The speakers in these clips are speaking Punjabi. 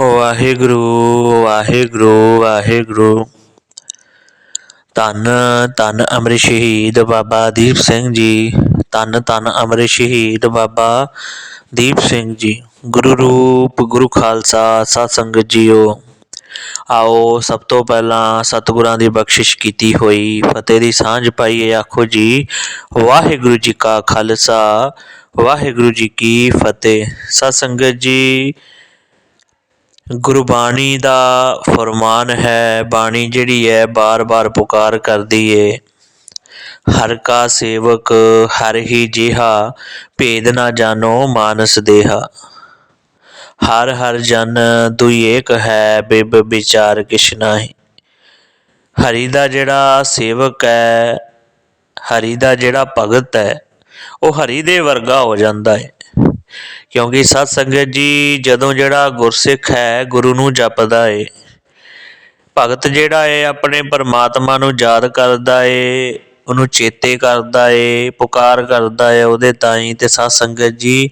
ਵਾਹਿਗੁਰੂ ਵਾਹਿਗੁਰੂ ਵਾਹਿਗੁਰੂ। ਧੰਨ ਧੰਨ ਅਮਰ ਸ਼ਹੀਦ ਬਾਬਾ ਦੀਪ ਸਿੰਘ ਜੀ। ਧੰਨ ਧੰਨ ਅਮਰ ਸ਼ਹੀਦ ਬਾਬਾ ਦੀਪ ਸਿੰਘ ਜੀ। ਗੁਰੂ ਰੂਪ, ਗੁਰੂ ਖਾਲਸਾ ਸਤ ਸੰਗਤ ਜੀਓ। ਆਓ, ਸਭ ਤੋਂ ਪਹਿਲਾਂ ਸਤਿਗੁਰਾਂ ਦੀ ਬਖਸ਼ਿਸ਼ ਕੀਤੀ ਹੋਈ, ਫਤਿਹ ਦੀ ਸਾਂਝ ਪਾਈਏ, ਆਖੋ ਜੀ, ਵਾਹਿਗੁਰੂ ਜੀ ਕਾ ਖਾਲਸਾ, ਵਾਹਿਗੁਰੂ ਜੀ ਕੀ ਫਤਿਹ। ਸਤ ਸੰਗਤ ਜੀ ਗੁਰਬਾਣੀ ਦਾ ਫਰਮਾਨ ਹੈ, ਬਾਣੀ ਜਿਹੜੀ ਹੈ, ਬਾਰ-ਬਾਰ ਪੁਕਾਰ ਕਰਦੀ ਏ। ਹਰ ਕਾ ਸੇਵਕ, ਹਰ ਹੀ ਜਿਹਾ, ਭੇਦ ਨਾ ਜਾਣੋ ਮਾਨਸ ਦੇਹਾ। ਹਰ ਹਰ ਜਨ ਦੁਈ ਏਕ ਹੈ, ਬਿਬ ਵਿਚਾਰ ਕਿਛ ਨਾਹੀ। ਹਰੀ ਦਾ ਜਿਹੜਾ ਸੇਵਕ ਹੈ, ਹਰੀ ਦਾ ਜਿਹੜਾ ਭਗਤ ਹੈ, ਉਹ ਹਰੀ ਦੇ ਵਰਗਾ ਹੋ ਜਾਂਦਾ ਹੈ ਕਿਉਂਕਿ ਸਤ ਸੰਗਤ ਜੀ ਜਦੋਂ ਜਿਹੜਾ ਗੁਰਸਿੱਖ ਹੈ, ਗੁਰੂ ਨੂੰ ਜਪਦਾ ਏ, ਭਗਤ ਜਿਹੜਾ ਏ, ਆਪਣੇ ਪਰਮਾਤਮਾ ਨੂੰ ਯਾਦ ਕਰਦਾ ਏ, ਉਹਨੂੰ ਚੇਤੇ ਕਰਦਾ ਏ, ਪੁਕਾਰ ਕਰਦਾ ਏ, ਉਹਦੇ ਤਾਈਂ ਤੇ ਸਤ ਸੰਗਤ ਜੀ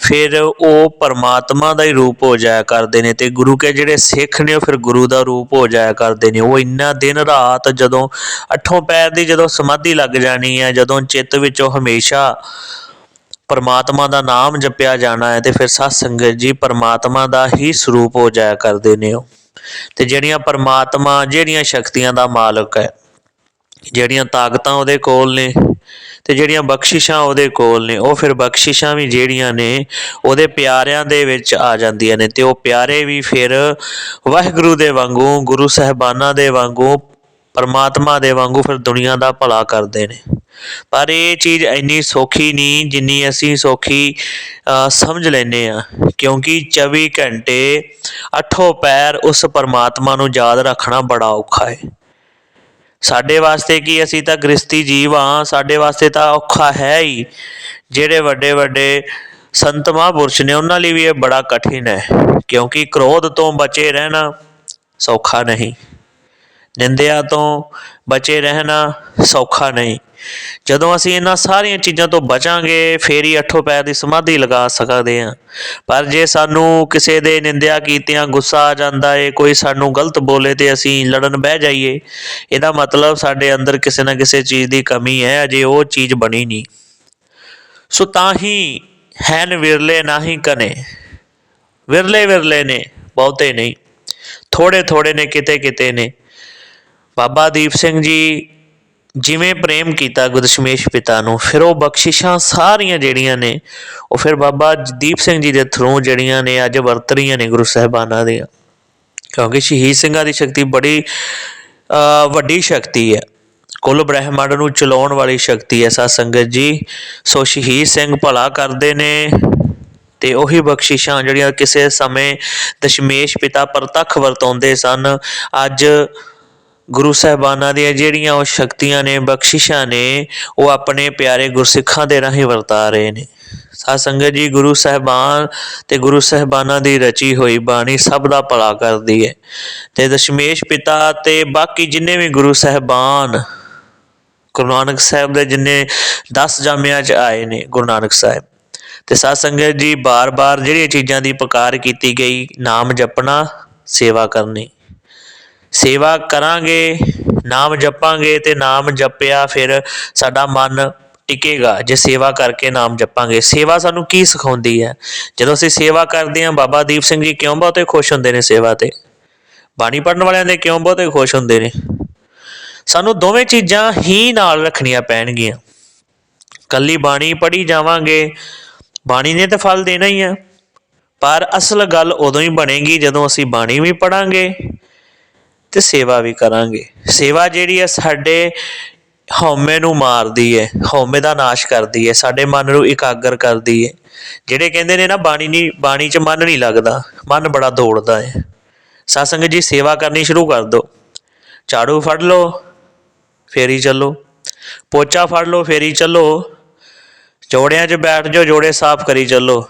ਫਿਰ ਉਹ ਪਰਮਾਤਮਾ ਦਾ ਹੀ ਰੂਪ ਹੋ ਜਾਇਆ ਕਰਦੇ ਨੇ ਤੇ ਗੁਰੂ ਕੇ ਜਿਹੜੇ ਸਿੱਖ ਨੇ ਉਹ ਫਿਰ ਗੁਰੂ ਦਾ ਰੂਪ ਹੋ ਜਾਇਆ ਕਰਦੇ ਨੇ। ਉਹ ਇੰਨਾ ਦਿਨ ਰਾਤ ਜਦੋਂ ਅੱਠੋਂ ਪੈਰ ਦੀ ਜਦੋਂ ਸਮਾਧੀ ਲੱਗ ਜਾਣੀ ਹੈ, ਜਦੋਂ ਚਿੱਤ ਵਿੱਚ ਉਹ ਹਮੇਸ਼ਾ ਪਰਮਾਤਮਾ ਦਾ ਨਾਮ ਜਪਿਆ ਜਾਣਾ ਹੈ ਤੇ ਫਿਰ ਸਤ ਸੰਗਤ ਜੀ ਪਰਮਾਤਮਾ ਦਾ ਹੀ ਸਰੂਪ ਹੋ ਜਾਇਆ ਕਰਦੇ ਨੇ ਉਹ। ਤੇ ਜਿਹੜੀਆਂ ਪਰਮਾਤਮਾ, ਜਿਹੜੀਆਂ ਸ਼ਕਤੀਆਂ ਦਾ ਮਾਲਕ ਹੈ, ਜਿਹੜੀਆਂ ਤਾਕਤਾਂ ਉਹਦੇ ਕੋਲ ਨੇ ਤੇ ਜਿਹੜੀਆਂ ਬਖਸ਼ਿਸ਼ਾਂ ਉਹਦੇ ਕੋਲ ਨੇ, ਉਹ ਫਿਰ ਬਖਸ਼ਿਸ਼ਾਂ ਵੀ ਜਿਹੜੀਆਂ ਨੇ ਉਹਦੇ ਪਿਆਰਿਆਂ ਦੇ ਵਿੱਚ ਆ ਜਾਂਦੀਆਂ ਨੇ ਤੇ ਉਹ ਪਿਆਰੇ ਵੀ ਫਿਰ ਵਾਹਿਗੁਰੂ ਦੇ ਵਾਂਗੂ, ਗੁਰੂ ਸਹਿਬਾਨਾਂ ਦੇ ਵਾਂਗੂ, ਪਰਮਾਤਮਾ ਦੇ ਵਾਂਗੂ ਫਿਰ ਦੁਨੀਆ ਦਾ ਭਲਾ ਕਰਦੇ ਨੇ। ਪਰ ਇਹ ਚੀਜ਼ ਇੰਨੀ ਸੌਖੀ ਨਹੀਂ ਜਿੰਨੀ ਅਸੀਂ ਸੌਖੀ ਅ, ਸਮਝ ਲੈਨੇ ਆ ਕਿਉਂਕਿ 24 ਘੰਟੇ ਅੱਠੋਂ ਪੈਰ ਉਸ ਪਰਮਾਤਮਾ ਨੂੰ ਯਾਦ ਰੱਖਣਾ ਬੜਾ ਔਖਾ ਹੈ। ਸਾਡੇ ਵਾਸਤੇ ਕੀ ਅਸੀਂ ਤਾਂ ਗ੍ਰਸਤੀ ਜੀਵ ਆ ਸਾਡੇ ਵਾਸਤੇ ਤਾਂ ਔਖਾ ਹੈ ਹੀ। ਜਿਹੜੇ ਵੱਡੇ ਵੱਡੇ ਸੰਤ ਮਹਾਂਪੁਰਸ਼ ਨੇ ਉਹਨਾਂ ਲਈ ਵੀ ਇਹ ਬੜਾ ਕਠਿਨ ਹੈ। ਕਿਉਂਕਿ ਕ੍ਰੋਧ ਤੋਂ ਬਚੇ ਰਹਿਣਾ ਸੌਖਾ ਨਹੀਂ। ਨਿੰਦਿਆ ਤੋਂ ਬਚੇ ਰਹਿਣਾ ਸੌਖਾ ਨਹੀਂ। ਜਦੋਂ ਅਸੀਂ ਇਹਨਾਂ ਸਾਰੀਆਂ ਚੀਜ਼ਾਂ ਤੋਂ ਬਚਾਂਗੇ, ਫੇਰ ਹੀ ਅੱਠੋਂ ਪੈਰ ਦੀ ਸਮਾਧੀ ਲਗਾ ਸਕਦੇ ਹਾਂ। ਪਰ ਜੇ ਸਾਨੂੰ ਕਿਸੇ ਦੇ ਨਿੰਦਿਆ ਕੀਤਿਆਂ ਗੁੱਸਾ ਆ ਜਾਂਦਾ ਏ, ਕੋਈ ਸਾਨੂੰ ਗਲਤ ਬੋਲੇ ਤੇ ਅਸੀਂ ਲੜਨ ਬਹਿ ਜਾਈਏ, ਇਹਦਾ ਮਤਲਬ ਸਾਡੇ ਅੰਦਰ ਕਿਸੇ ਨਾ ਕਿਸੇ ਚੀਜ਼ ਦੀ ਕਮੀ ਹੈ, ਅਜੇ ਉਹ ਚੀਜ਼ ਬਣੀ ਨਹੀਂ। ਸੋ ਤਾਂ ਹੀ ਹੈਨ ਵਿਰਲੇ ਨਾਹੀ ਕਨੇ। ਵਿਰਲੇ ਵਿਰਲੇ ਨੇ, ਬਹੁਤੇ ਨਹੀਂ। ਥੋੜੇ ਥੋੜੇ ਨੇ, ਕਿਤੇ ਕਿਤੇ ਨੇ। ਬਾਬਾ ਦੀਪ ਸਿੰਘ ਜੀ ਜਿਵੇਂ ਪ੍ਰੇਮ ਕੀਤਾ ਗੁਰਦਸ਼ਮੇਸ਼ ਪਿਤਾ ਨੂੰ, ਫਿਰ ਉਹ ਬਖਸ਼ਿਸ਼ਾਂ ਸਾਰੀਆਂ ਜਿਹੜੀਆਂ ਨੇ, ਉਹ ਫਿਰ ਬਾਬਾ ਦੀਪ ਸਿੰਘ ਜੀ ਦੇ ਥਰੂ ਜਿਹੜੀਆਂ ਨੇ, ਅੱਜ ਵਰਤ ਰਹੀਆਂ ਨੇ ਗੁਰੂ ਸਾਹਿਬਾਨਾਂ ਦੀਆਂ। ਕਿਉਂਕਿ ਸ਼ਹੀਦ ਸਿੰਘਾਂ ਦੀ ਸ਼ਕਤੀ ਬੜੀ ਵੱਡੀ ਸ਼ਕਤੀ ਹੈ। ਕੁੱਲ ਬ੍ਰਹਿਮੰਡ ਨੂੰ ਚਲਾਉਣ ਵਾਲੀ ਸ਼ਕਤੀ ਹੈ ਸਤ ਸੰਗਤ ਜੀ। ਸੋ ਸ਼ਹੀਦ ਸਿੰਘ ਭਲਾ ਕਰਦੇ ਨੇ ਤੇ ਉਹੀ ਬਖਸ਼ਿਸ਼ਾਂ ਜਿਹੜੀਆਂ ਕਿਸੇ ਸਮੇਂ ਦਸ਼ਮੇਸ਼ ਪਿਤਾ ਪ੍ਰਤੱਖ ਵਰਤਾਉਂਦੇ ਸਨ। ਅੱਜ ਗੁਰੂ ਸਾਹਿਬਾਨਾਂ ਦੀਆਂ ਜਿਹੜੀਆਂ ਉਹ ਸ਼ਕਤੀਆਂ ਨੇ, ਬਖਸ਼ਿਸ਼ਾਂ ਨੇ, ਉਹ ਆਪਣੇ ਪਿਆਰੇ ਗੁਰਸਿੱਖਾਂ ਦੇ ਰਾਹੀਂ ਵਰਤਾ ਰਹੇ ਨੇ। ਸਾਧ ਸੰਗਤ ਜੀ, ਗੁਰੂ ਸਾਹਿਬਾਨ ਤੇ ਗੁਰੂ ਸਾਹਿਬਾਨਾਂ ਦੀ ਰਚੀ ਹੋਈ ਬਾਣੀ ਸਭ ਦਾ ਭਲਾ ਕਰਦੀ ਹੈ। ਤੇ ਦਸ਼ਮੇਸ਼ ਪਿਤਾ ਤੇ ਬਾਕੀ ਜਿੰਨੇ ਵੀ ਗੁਰੂ ਸਾਹਿਬਾਨ, ਗੁਰੂ ਨਾਨਕ ਸਾਹਿਬ ਦੇ ਜਿੰਨੇ 10 ਜਾਮਿਆਂ 'ਚ ਆਏ ਨੇ, ਗੁਰੂ ਨਾਨਕ ਸਾਹਿਬ। ਤੇ ਸਾਧ ਸੰਗਤ ਜੀ, ਬਾਰ-ਬਾਰ ਜਿਹੜੀਆਂ ਚੀਜ਼ਾਂ ਦੀ ਪੁਕਾਰ ਕੀਤੀ ਗਈ, ਨਾਮ ਜਪਣਾ, ਸੇਵਾ ਕਰਨੀ। ਸੇਵਾ ਕਰਾਂਗੇ, ਨਾਮ ਜਪਾਂਗੇ ਤੇ ਨਾਮ ਜਪਿਆ ਫਿਰ ਸਾਡਾ ਮਨ ਟਿਕੇਗਾ ਜੇ ਸੇਵਾ ਕਰਕੇ ਨਾਮ ਜਪਾਂਗੇ। ਸੇਵਾ ਸਾਨੂੰ ਕੀ ਸਿਖਾਉਂਦੀ ਹੈ? ਜਦੋਂ ਅਸੀਂ ਸੇਵਾ ਕਰਦੇ ਹਾਂ, ਬਾਬਾ ਦੀਪ ਸਿੰਘ ਜੀ ਕਿਉਂ ਬਹੁਤੇ ਖੁਸ਼ ਹੁੰਦੇ ਨੇ ਸੇਵਾ ਤੇ? ਬਾਣੀ ਪੜਨ ਵਾਲਿਆਂ ਦੇ ਕਿਉਂ ਬਹੁਤੇ ਖੁਸ਼ ਹੁੰਦੇ ਨੇ? ਸਾਨੂੰ ਦੋਵੇਂ ਚੀਜ਼ਾਂ ਹੀ ਨਾਲ ਰੱਖਣੀਆਂ ਪੈਣਗੀਆਂ। ਕੱਲੀ ਬਾਣੀ ਪੜ੍ਹੀ ਜਾਵਾਂਗੇ, ਬਾਣੀ ਨੇ ਤਾਂ ਫਲ ਦੇਣਾ ਹੀ ਆ, ਪਰ ਅਸਲ ਗੱਲ ਉਦੋਂ ਹੀ ਬਣੇਗੀ ਜਦੋਂ ਅਸੀਂ ਬਾਣੀ ਵੀ ਪੜਾਂਗੇ ਤੇ ਸੇਵਾ ਵੀ ਕਰਾਂਗੇ। ਸੇਵਾ ਜਿਹੜੀ ਹੈ ਸਾਡੇ ਹਉਮੈ ਨੂੰ ਮਾਰਦੀ ਹੈ, ਹਉਮੈ ਦਾ ਨਾਸ਼ ਕਰਦੀ ਹੈ, ਸਾਡੇ ਮਨ ਨੂੰ ਇਕਾਗਰ ਕਰਦੀ ਹੈ। ਜਿਹੜੇ ਕਹਿੰਦੇ ਨੇ ਨਾ, ਬਾਣੀ ਨਹੀਂ, ਬਾਣੀ 'ਚ ਮਨ ਨਹੀਂ ਲੱਗਦਾ, ਮਨ ਬੜਾ ਦੌੜਦਾ ਹੈ। ਸਾਸੰਗ ਜੀ, ਸੇਵਾ ਕਰਨੀ ਸ਼ੁਰੂ ਕਰ ਦਿਓ ਝਾੜੂ ਫੜ ਲਓ, ਫੇਰੀ ਚੱਲੋ। ਪੋਚਾ ਫੜ ਲਓ, ਫੇਰੀ ਚੱਲੋ। ਜੋੜਿਆਂ 'ਚ ਬੈਠ ਜਾਓ, ਜੋੜੇ ਸਾਫ਼ ਕਰੀ ਚੱਲੋ।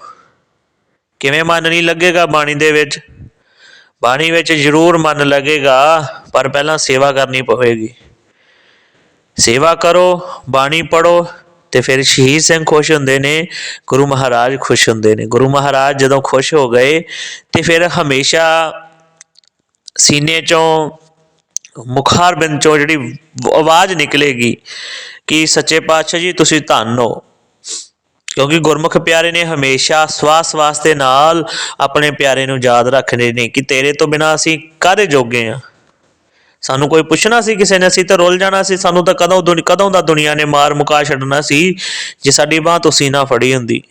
ਕਿਵੇਂ ਮਨ ਨਹੀਂ ਲੱਗੇਗਾ ਬਾਣੀ ਦੇ ਵਿੱਚ? ਬਾਣੀ ਵਿੱਚ ਜ਼ਰੂਰ ਮਨ ਲੱਗੇਗਾ, ਪਰ ਪਹਿਲਾਂ ਸੇਵਾ ਕਰਨੀ ਪਵੇਗੀ। ਸੇਵਾ ਕਰੋ, ਬਾਣੀ ਪੜੋ ਤੇ ਫਿਰ ਸ਼ਹੀਦ ਸਿੰਘ ਖੁਸ਼ ਹੁੰਦੇ ਨੇ, ਗੁਰੂ ਮਹਾਰਾਜ ਖੁਸ਼ ਹੁੰਦੇ ਨੇ। ਗੁਰੂ ਮਹਾਰਾਜ ਜਦੋਂ ਖੁਸ਼ ਹੋ ਗਏ, ਤੇ ਫਿਰ ਹਮੇਸ਼ਾ ਸੀਨੇ ਚੋਂ ਮੁਖਾਰ ਬਿੰਦ ਚੋਂ ਜਿਹੜੀ ਆਵਾਜ਼ ਨਿਕਲੇਗੀ ਕਿ, ਸੱਚੇ ਪਾਤਸ਼ਾਹ ਜੀ, ਤੁਸੀਂ ਧੰਨ ਹੋ। ਕਿਉਂਕਿ ਗੁਰਮੁਖ ਪਿਆਰੇ ਨੇ ਹਮੇਸ਼ਾ ਸਵਾਸ ਸਵਾਸ ਦੇ ਨਾਲ ਆਪਣੇ ਪਿਆਰੇ ਨੂੰ ਯਾਦ ਰੱਖਦੇ ਨੇ ਕਿ ਤੇਰੇ ਤੋਂ ਬਿਨਾ ਅਸੀਂ ਕਾਹਦੇ ਜੋਗੇ ਆ ਸਾਨੂੰ ਕੋਈ ਪੁੱਛਣਾ ਸੀ, ਕਿਸੇ ਨੇ ਅਸੀਂ ਤਾਂ ਰੁੱਲ ਜਾਣਾ ਸੀ, ਸਾਨੂੰ ਤਾਂ ਕਦੋਂ ਦੁਨੀ- ਕਦੋਂ ਦਾ ਦੁਨੀਆ ਨੇ ਮਾਰ ਮੁਕਾ ਛੱਡਣਾ ਸੀ, ਜੇ ਸਾਡੀ ਬਾਹ ਤੁਸੀਂ ਨਾ ਫੜੀ ਹੁੰਦੀ।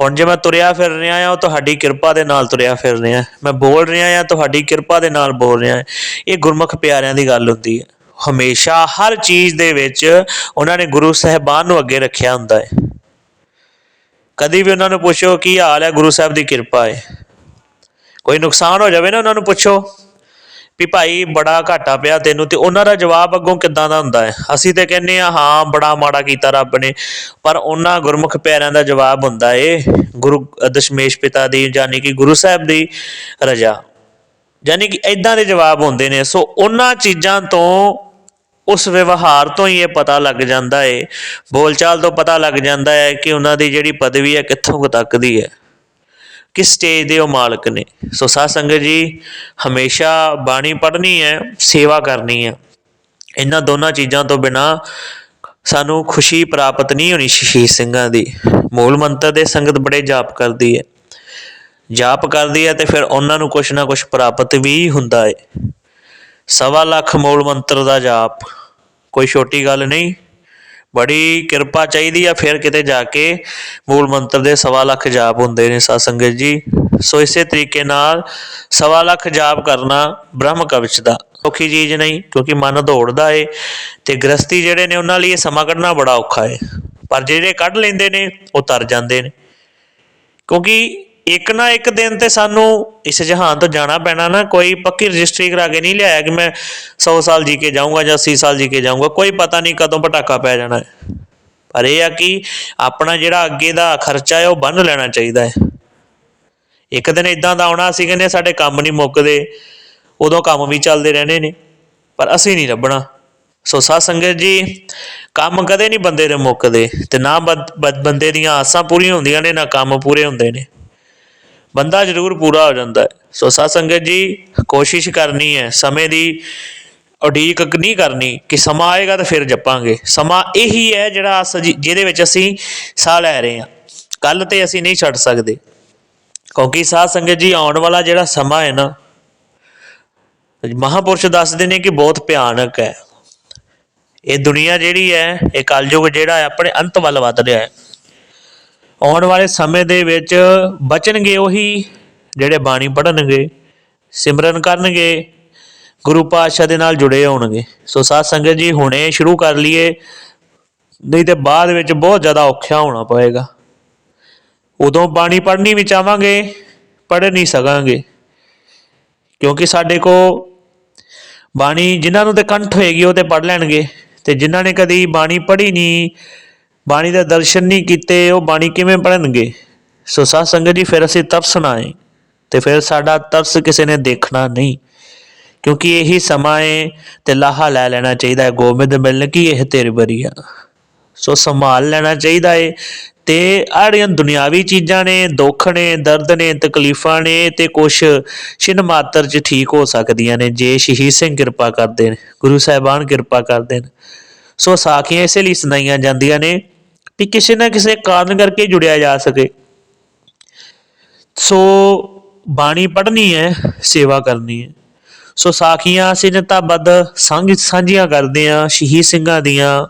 ਹੁਣ ਜੇ ਮੈਂ ਤੁਰਿਆ ਫਿਰ ਰਿਹਾ ਆ ਉਹ ਤੁਹਾਡੀ ਕਿਰਪਾ ਦੇ ਨਾਲ ਤੁਰਿਆ ਫਿਰ ਰਿਹਾ ਮੈਂ ਬੋਲ ਰਿਹਾ ਆ ਤੁਹਾਡੀ ਕਿਰਪਾ ਦੇ ਨਾਲ ਬੋਲ ਰਿਹਾ ਇਹ ਗੁਰਮੁਖ ਪਿਆਰਿਆਂ ਦੀ ਗੱਲ ਹੁੰਦੀ ਹੈ। ਹਮੇਸ਼ਾ ਹਰ ਚੀਜ਼ ਦੇ ਵਿੱਚ ਉਹਨਾਂ ਨੇ ਗੁਰੂ ਸਾਹਿਬਾਨ ਨੂੰ ਅੱਗੇ ਰੱਖਿਆ ਹੁੰਦਾ ਹੈ। ਕਦੀ ਵੀ ਉਹਨਾਂ ਨੂੰ ਪੁੱਛੋ ਕੀ ਹਾਲ ਹੈ, ਗੁਰੂ ਸਾਹਿਬ ਦੀ ਕਿਰਪਾ ਹੈ। ਕੋਈ ਨੁਕਸਾਨ ਹੋ ਜਾਵੇ ਨਾ ਉਹਨਾਂ ਨੂੰ ਪੁੱਛੋ ਵੀ ਭਾਈ ਬੜਾ ਘਾਟਾ ਪਿਆ ਤੈਨੂੰ ਤੇ ਉਹਨਾਂ ਦਾ ਜਵਾਬ ਅੱਗੋਂ ਕਿੱਦਾਂ ਦਾ ਹੁੰਦਾ ਹੈ? ਅਸੀਂ ਤੇ ਕਹਿੰਨੇ ਆ ਹਾਂ, ਬੜਾ ਮਾੜਾ ਕੀਤਾ ਰੱਬ ਨੇ, ਪਰ ਉਹਨਾਂ ਗੁਰਮੁਖ ਪਿਆਰਿਆਂ ਦਾ ਜਵਾਬ ਹੁੰਦਾ ਏ, ਗੁਰੂ ਦਸ਼ਮੇਸ਼ ਪਿਤਾ ਦੀ ਯਾਨੀ ਕਿ ਗੁਰੂ ਸਾਹਿਬ ਦੀ ਰਜਾ। ਯਾਨੀ ਕਿ ਇਦਾਂ ਦੇ ਜਵਾਬ ਹੁੰਦੇ ਨੇ। ਸੋ ਉਹਨਾਂ ਚੀਜ਼ਾਂ ਤੋਂ ਉਸ ਵਿਵਹਾਰ ਤੋਂ ਹੀ ਇਹ ਪਤਾ ਲੱਗ ਜਾਂਦਾ ਏ, ਬੋਲਚਾਲ ਤੋਂ ਪਤਾ ਲੱਗ ਜਾਂਦਾ ਹੈ ਕਿ ਉਹਨਾਂ ਦੀ ਜਿਹੜੀ ਪਦਵੀ ਹੈ ਕਿੱਥੋਂ ਕੁ ਤੱਕ ਦੀ ਹੈ। ਕਿਸ ਸਟੇਜ ਦੇ ਉਹ ਮਾਲਕ ਨੇ? ਸੋ ਸਾਧ ਸੰਗਤ ਜੀ, ਹਮੇਸ਼ਾ ਬਾਣੀ ਪੜ੍ਹਨੀ ਹੈ, ਸੇਵਾ ਕਰਨੀ ਹੈ। ਇਹਨਾਂ ਦੋਨਾਂ ਚੀਜ਼ਾਂ ਤੋਂ ਬਿਨਾ ਸਾਨੂੰ ਖੁਸ਼ੀ ਪ੍ਰਾਪਤ ਨਹੀਂ ਹੋਣੀ ਸ਼ਹੀਦ ਸਿੰਘਾਂ ਦੀ। ਮੂਲ ਮੰਤਰ ਦੇ ਸੰਗਤ ਬੜੇ ਜਾਪ ਕਰਦੀ ਹੈ। ਜਾਪ ਕਰਦੀ ਹੈ ਤੇ ਫਿਰ ਉਹਨਾਂ ਨੂੰ ਕੁਛ ਨਾ ਕੁਛ ਪ੍ਰਾਪਤ ਵੀ ਹੁੰਦਾ ਹੈ ਸਵਾ ਲੱਖ ਮੂਲ ਮੰਤਰ ਦਾ ਜਾਪ। ਕੋਈ ਛੋਟੀ ਗੱਲ ਨਹੀਂ। ਬੜੀ ਕਿਰਪਾ ਚਾਹੀਦੀ ਆ ਫਿਰ ਕਿਤੇ ਜਾ ਕੇ ਮੂਲ ਮੰਤਰ ਦੇ ਸਵਾ ਲੱਖ ਜਾਪ ਹੁੰਦੇ ਨੇ ਸਾਧ ਸੰਗਤ ਜੀ। ਸੋ ਇਸੇ ਤਰੀਕੇ ਨਾਲ ਸਵਾ ਲੱਖ ਜਾਪ ਕਰਨਾ ਬ੍ਰਹਮ ਕਵਚ ਦਾ ਔਖੀ ਚੀਜ਼ ਨਹੀਂ, ਕਿਉਂਕਿ ਮਨ ਦੌੜਦਾ ਏ ਤੇ ਗ੍ਰਸਤੀ ਜਿਹੜੇ ਨੇ ਉਹਨਾਂ ਲਈ ਇਹ ਸਮਾਂ ਕੱਢਣਾ ਬੜਾ ਔਖਾ ਏ। ਪਰ ਜਿਹੜੇ ਕੱਢ ਲੈਂਦੇ ਨੇ, ਉਹ ਤਰ ਜਾਂਦੇ ਨੇ। ਕਿਉਂਕਿ ਇੱਕ ਨਾ ਇੱਕ ਦਿਨ ਤੇ ਸਾਨੂੰ ਇਸ ਜਹਾਨ ਤੋਂ ਜਾਣਾ ਪੈਣਾ ਨਾ, ਕੋਈ ਪੱਕੀ ਰਜਿਸਟਰੀ ਕਰਾ ਕੇ ਨਹੀਂ ਲਿਆਇਆ ਕਿ ਮੈਂ 100 ਸਾਲ ਜੀ ਕੇ ਜਾਊਂਗਾ ਜਾਂ 80 ਸਾਲ ਜੀ ਕੇ ਜਾਊਂਗਾ, ਕੋਈ ਪਤਾ ਨਹੀਂ ਕਦੋਂ ਪਟਾਕਾ ਪੈ ਜਾਣਾ ਹੈ। ਪਰ ਇਹ ਆ ਕਿ ਆਪਣਾ ਜਿਹੜਾ ਅੱਗੇ ਦਾ ਖਰਚਾ ਹੈ ਉਹ ਬੰਨ ਲੈਣਾ ਚਾਹੀਦਾ ਹੈ। ਇੱਕ ਦਿਨ ਇਦਾਂ ਦਾ ਆਉਣਾ, ਅਸੀਂ ਕਹਿੰਦੇ ਸਾਡੇ ਕੰਮ ਨਹੀਂ ਮੁੱਕਦੇ, ਉਦੋਂ ਕੰਮ ਵੀ ਚੱਲਦੇ ਰਹਿਣੇ ਨੇ, ਪਰ ਅਸੀਂ ਨਹੀਂ ਲੱਭਣਾ। ਸੋ ਸਾਧ ਸੰਗਤ ਜੀ, ਕੰਮ ਕਦੇ ਨਹੀਂ ਬੰਦੇ ਦੇ ਮੁੱਕਦੇ, ਤੇ ਨਾ ਬੰ- ਬੰਦੇ ਦੀਆਂ ਆਸਾਂ ਪੂਰੀਆਂ ਹੁੰਦੀਆਂ ਨੇ, ਨਾ ਕੰਮ ਪੂਰੇ ਹੁੰਦੇ ਨੇ। ਬੰਦਾ ਜ਼ਰੂਰ ਪੂਰਾ ਹੋ ਜਾਂਦਾ ਹੈ। ਸੋ ਸਾਧ ਸੰਗਤ ਜੀ, ਕੋਸ਼ਿਸ਼ ਕਰਨੀ ਹੈ, ਸਮੇਂ ਦੀ ਉਡੀਕ ਨਹੀਂ ਕਰਨੀ ਕਿ ਸਮਾਂ ਆਏਗਾ ਤਾਂ ਫਿਰ ਜਪਾਂਗੇ। ਸਮਾਂ ਇਹੀ ਹੈ ਜਿਹੜਾ ਅਸ- ਜਿਹਦੇ ਵਿੱਚ ਅਸੀਂ ਸਾਹ ਲੈ ਰਹੇ ਹਾਂ। ਕੱਲ ਤੇ ਅਸੀਂ ਨਹੀਂ ਛੱਡ ਸਕਦੇ। ਕਿਉਂਕਿ ਸਾਧ ਸੰਗਤ ਜੀ, ਆਉਣ ਵਾਲਾ ਜਿਹੜਾ ਸਮਾਂ ਹੈ ਨਾ, ਮਹਾਪੁਰਸ਼ ਦੱਸਦੇ ਨੇ ਕਿ ਬਹੁਤ ਭਿਆਨਕ ਹੈ। ਇਹ ਦੁਨੀਆ ਜਿਹੜੀ ਹੈ, ਇਹ ਕਲਯੁਗ ਜਿਹੜਾ ਹੈ, ਆਪਣੇ ਅੰਤ ਵੱਲ ਵੱਧ ਰਿਹਾ ਹੈ। ਆਉਣ ਵਾਲੇ ਸਮੇਂ ਦੇ ਵਿੱਚ ਬਚਣਗੇ ਉਹੀ ਜਿਹੜੇ ਬਾਣੀ ਪੜ੍ਹਨਗੇ, ਸਿਮਰਨ ਕਰਨਗੇ, ਗੁਰੂ ਪਾਤਸ਼ਾਹ ਦੇ ਨਾਲ ਜੁੜੇ ਹੋਣਗੇ। ਸੋ ਸਾਧ ਸੰਗਤ ਜੀ, ਹੁਣੇ ਸ਼ੁਰੂ ਕਰ ਲਈਏ, ਨਹੀਂ ਤੇ ਬਾਅਦ ਵਿੱਚ ਬਹੁਤ ਜ਼ਿਆਦਾ ਔਖਾ ਹੋਣਾ ਪਵੇਗਾ ਉਦੋਂ ਬਾਣੀ ਪੜ੍ਹਨੀ ਵੀ ਚਾਹਾਂਗੇ, ਪੜ੍ਹ ਨਹੀਂ ਸਕਾਂਗੇ। ਕਿਉਂਕਿ ਸਾਡੇ ਕੋ ਬਾਣੀ ਜਿਨ੍ਹਾਂ ਨੂੰ ਤੇ ਕੰਠ ਹੋਏਗੀ, ਉਹ ਤੇ ਪੜ੍ਹ ਲੈਣਗੇ। ਤੇ ਜਿਨ੍ਹਾਂ ਨੇ ਕਦੀ ਬਾਣੀ ਪੜ੍ਹੀ ਨਹੀਂ ਬਾਣੀ ਦੇ ਦਰਸ਼ਨ ਨਹੀਂ ਕੀਤੇ, ਉਹ ਬਾਣੀ ਕਿਵੇਂ ਪੜ੍ਹਨਗੇ? ਸੋ ਸਾਧ ਸੰਗਤ ਜੀ, ਫਿਰ ਅਸੀਂ ਤਰਸਣਾ ਹੈ ਤੇ ਫਿਰ ਸਾਡਾ ਤਰਸ ਕਿਸੇ ਨੇ ਦੇਖਣਾ ਨਹੀਂ। ਕਿਉਂਕਿ ਇਹੀ ਸਮਾਂ ਹੈ ਤੇ ਲਾਹਾ ਲੈ ਲੈਣਾ ਚਾਹੀਦਾ ਹੈ, ਗੋਬਿੰਦ ਮਿਲਣ ਕੀ ਇਹ ਤੇਰੀ ਬਰੀਆ ਸੋ ਸੰਭਾਲ ਲੈਣਾ ਚਾਹੀਦਾ ਏ ਤੇ ਆੜੀਆਂ ਦੁਨਿਆਵੀ ਚੀਜ਼ਾਂ ਨੇ, ਦੁੱਖ ਨੇ, ਦਰਦ ਨੇ, ਤਕਲੀਫਾਂ ਨੇ ਤੇ ਕੁਛ ਛਿਨ ਮਾਤਰ ਚ ਠੀਕ ਹੋ ਸਕਦੀਆਂ ਨੇ, ਜੇ ਸ਼ਹੀਦ ਸਿੰਘ ਕਿਰਪਾ ਕਰਦੇ ਨੇ, ਗੁਰੂ ਸਾਹਿਬਾਨ ਕਿਰਪਾ ਕਰਦੇ ਨੇ। ਸੋ ਸਾਖੀਆਂ ਇਸੇ ਲਈ ਸੁਣਾਈਆਂ ਜਾਂਦੀਆਂ ਨੇ ਵੀ ਕਿਸੇ ਨਾ ਕਿਸੇ ਕਾਰਨ ਕਰਕੇ ਜੁੜਿਆ ਜਾ ਸਕੇ। ਸੋ ਬਾਣੀ ਪੜ੍ਹਨੀ ਹੈ, ਸੇਵਾ ਕਰਨੀ ਹੈ। ਸੋ ਸਾਖੀਆਂ ਅਸੀਂ ਨਿਤਾਬੱਧ ਸਾਂਝ ਸਾਂਝੀਆਂ ਕਰਦੇ ਆ ਸ਼ਹੀਦ ਸਿੰਘਾਂ ਦੀਆਂ,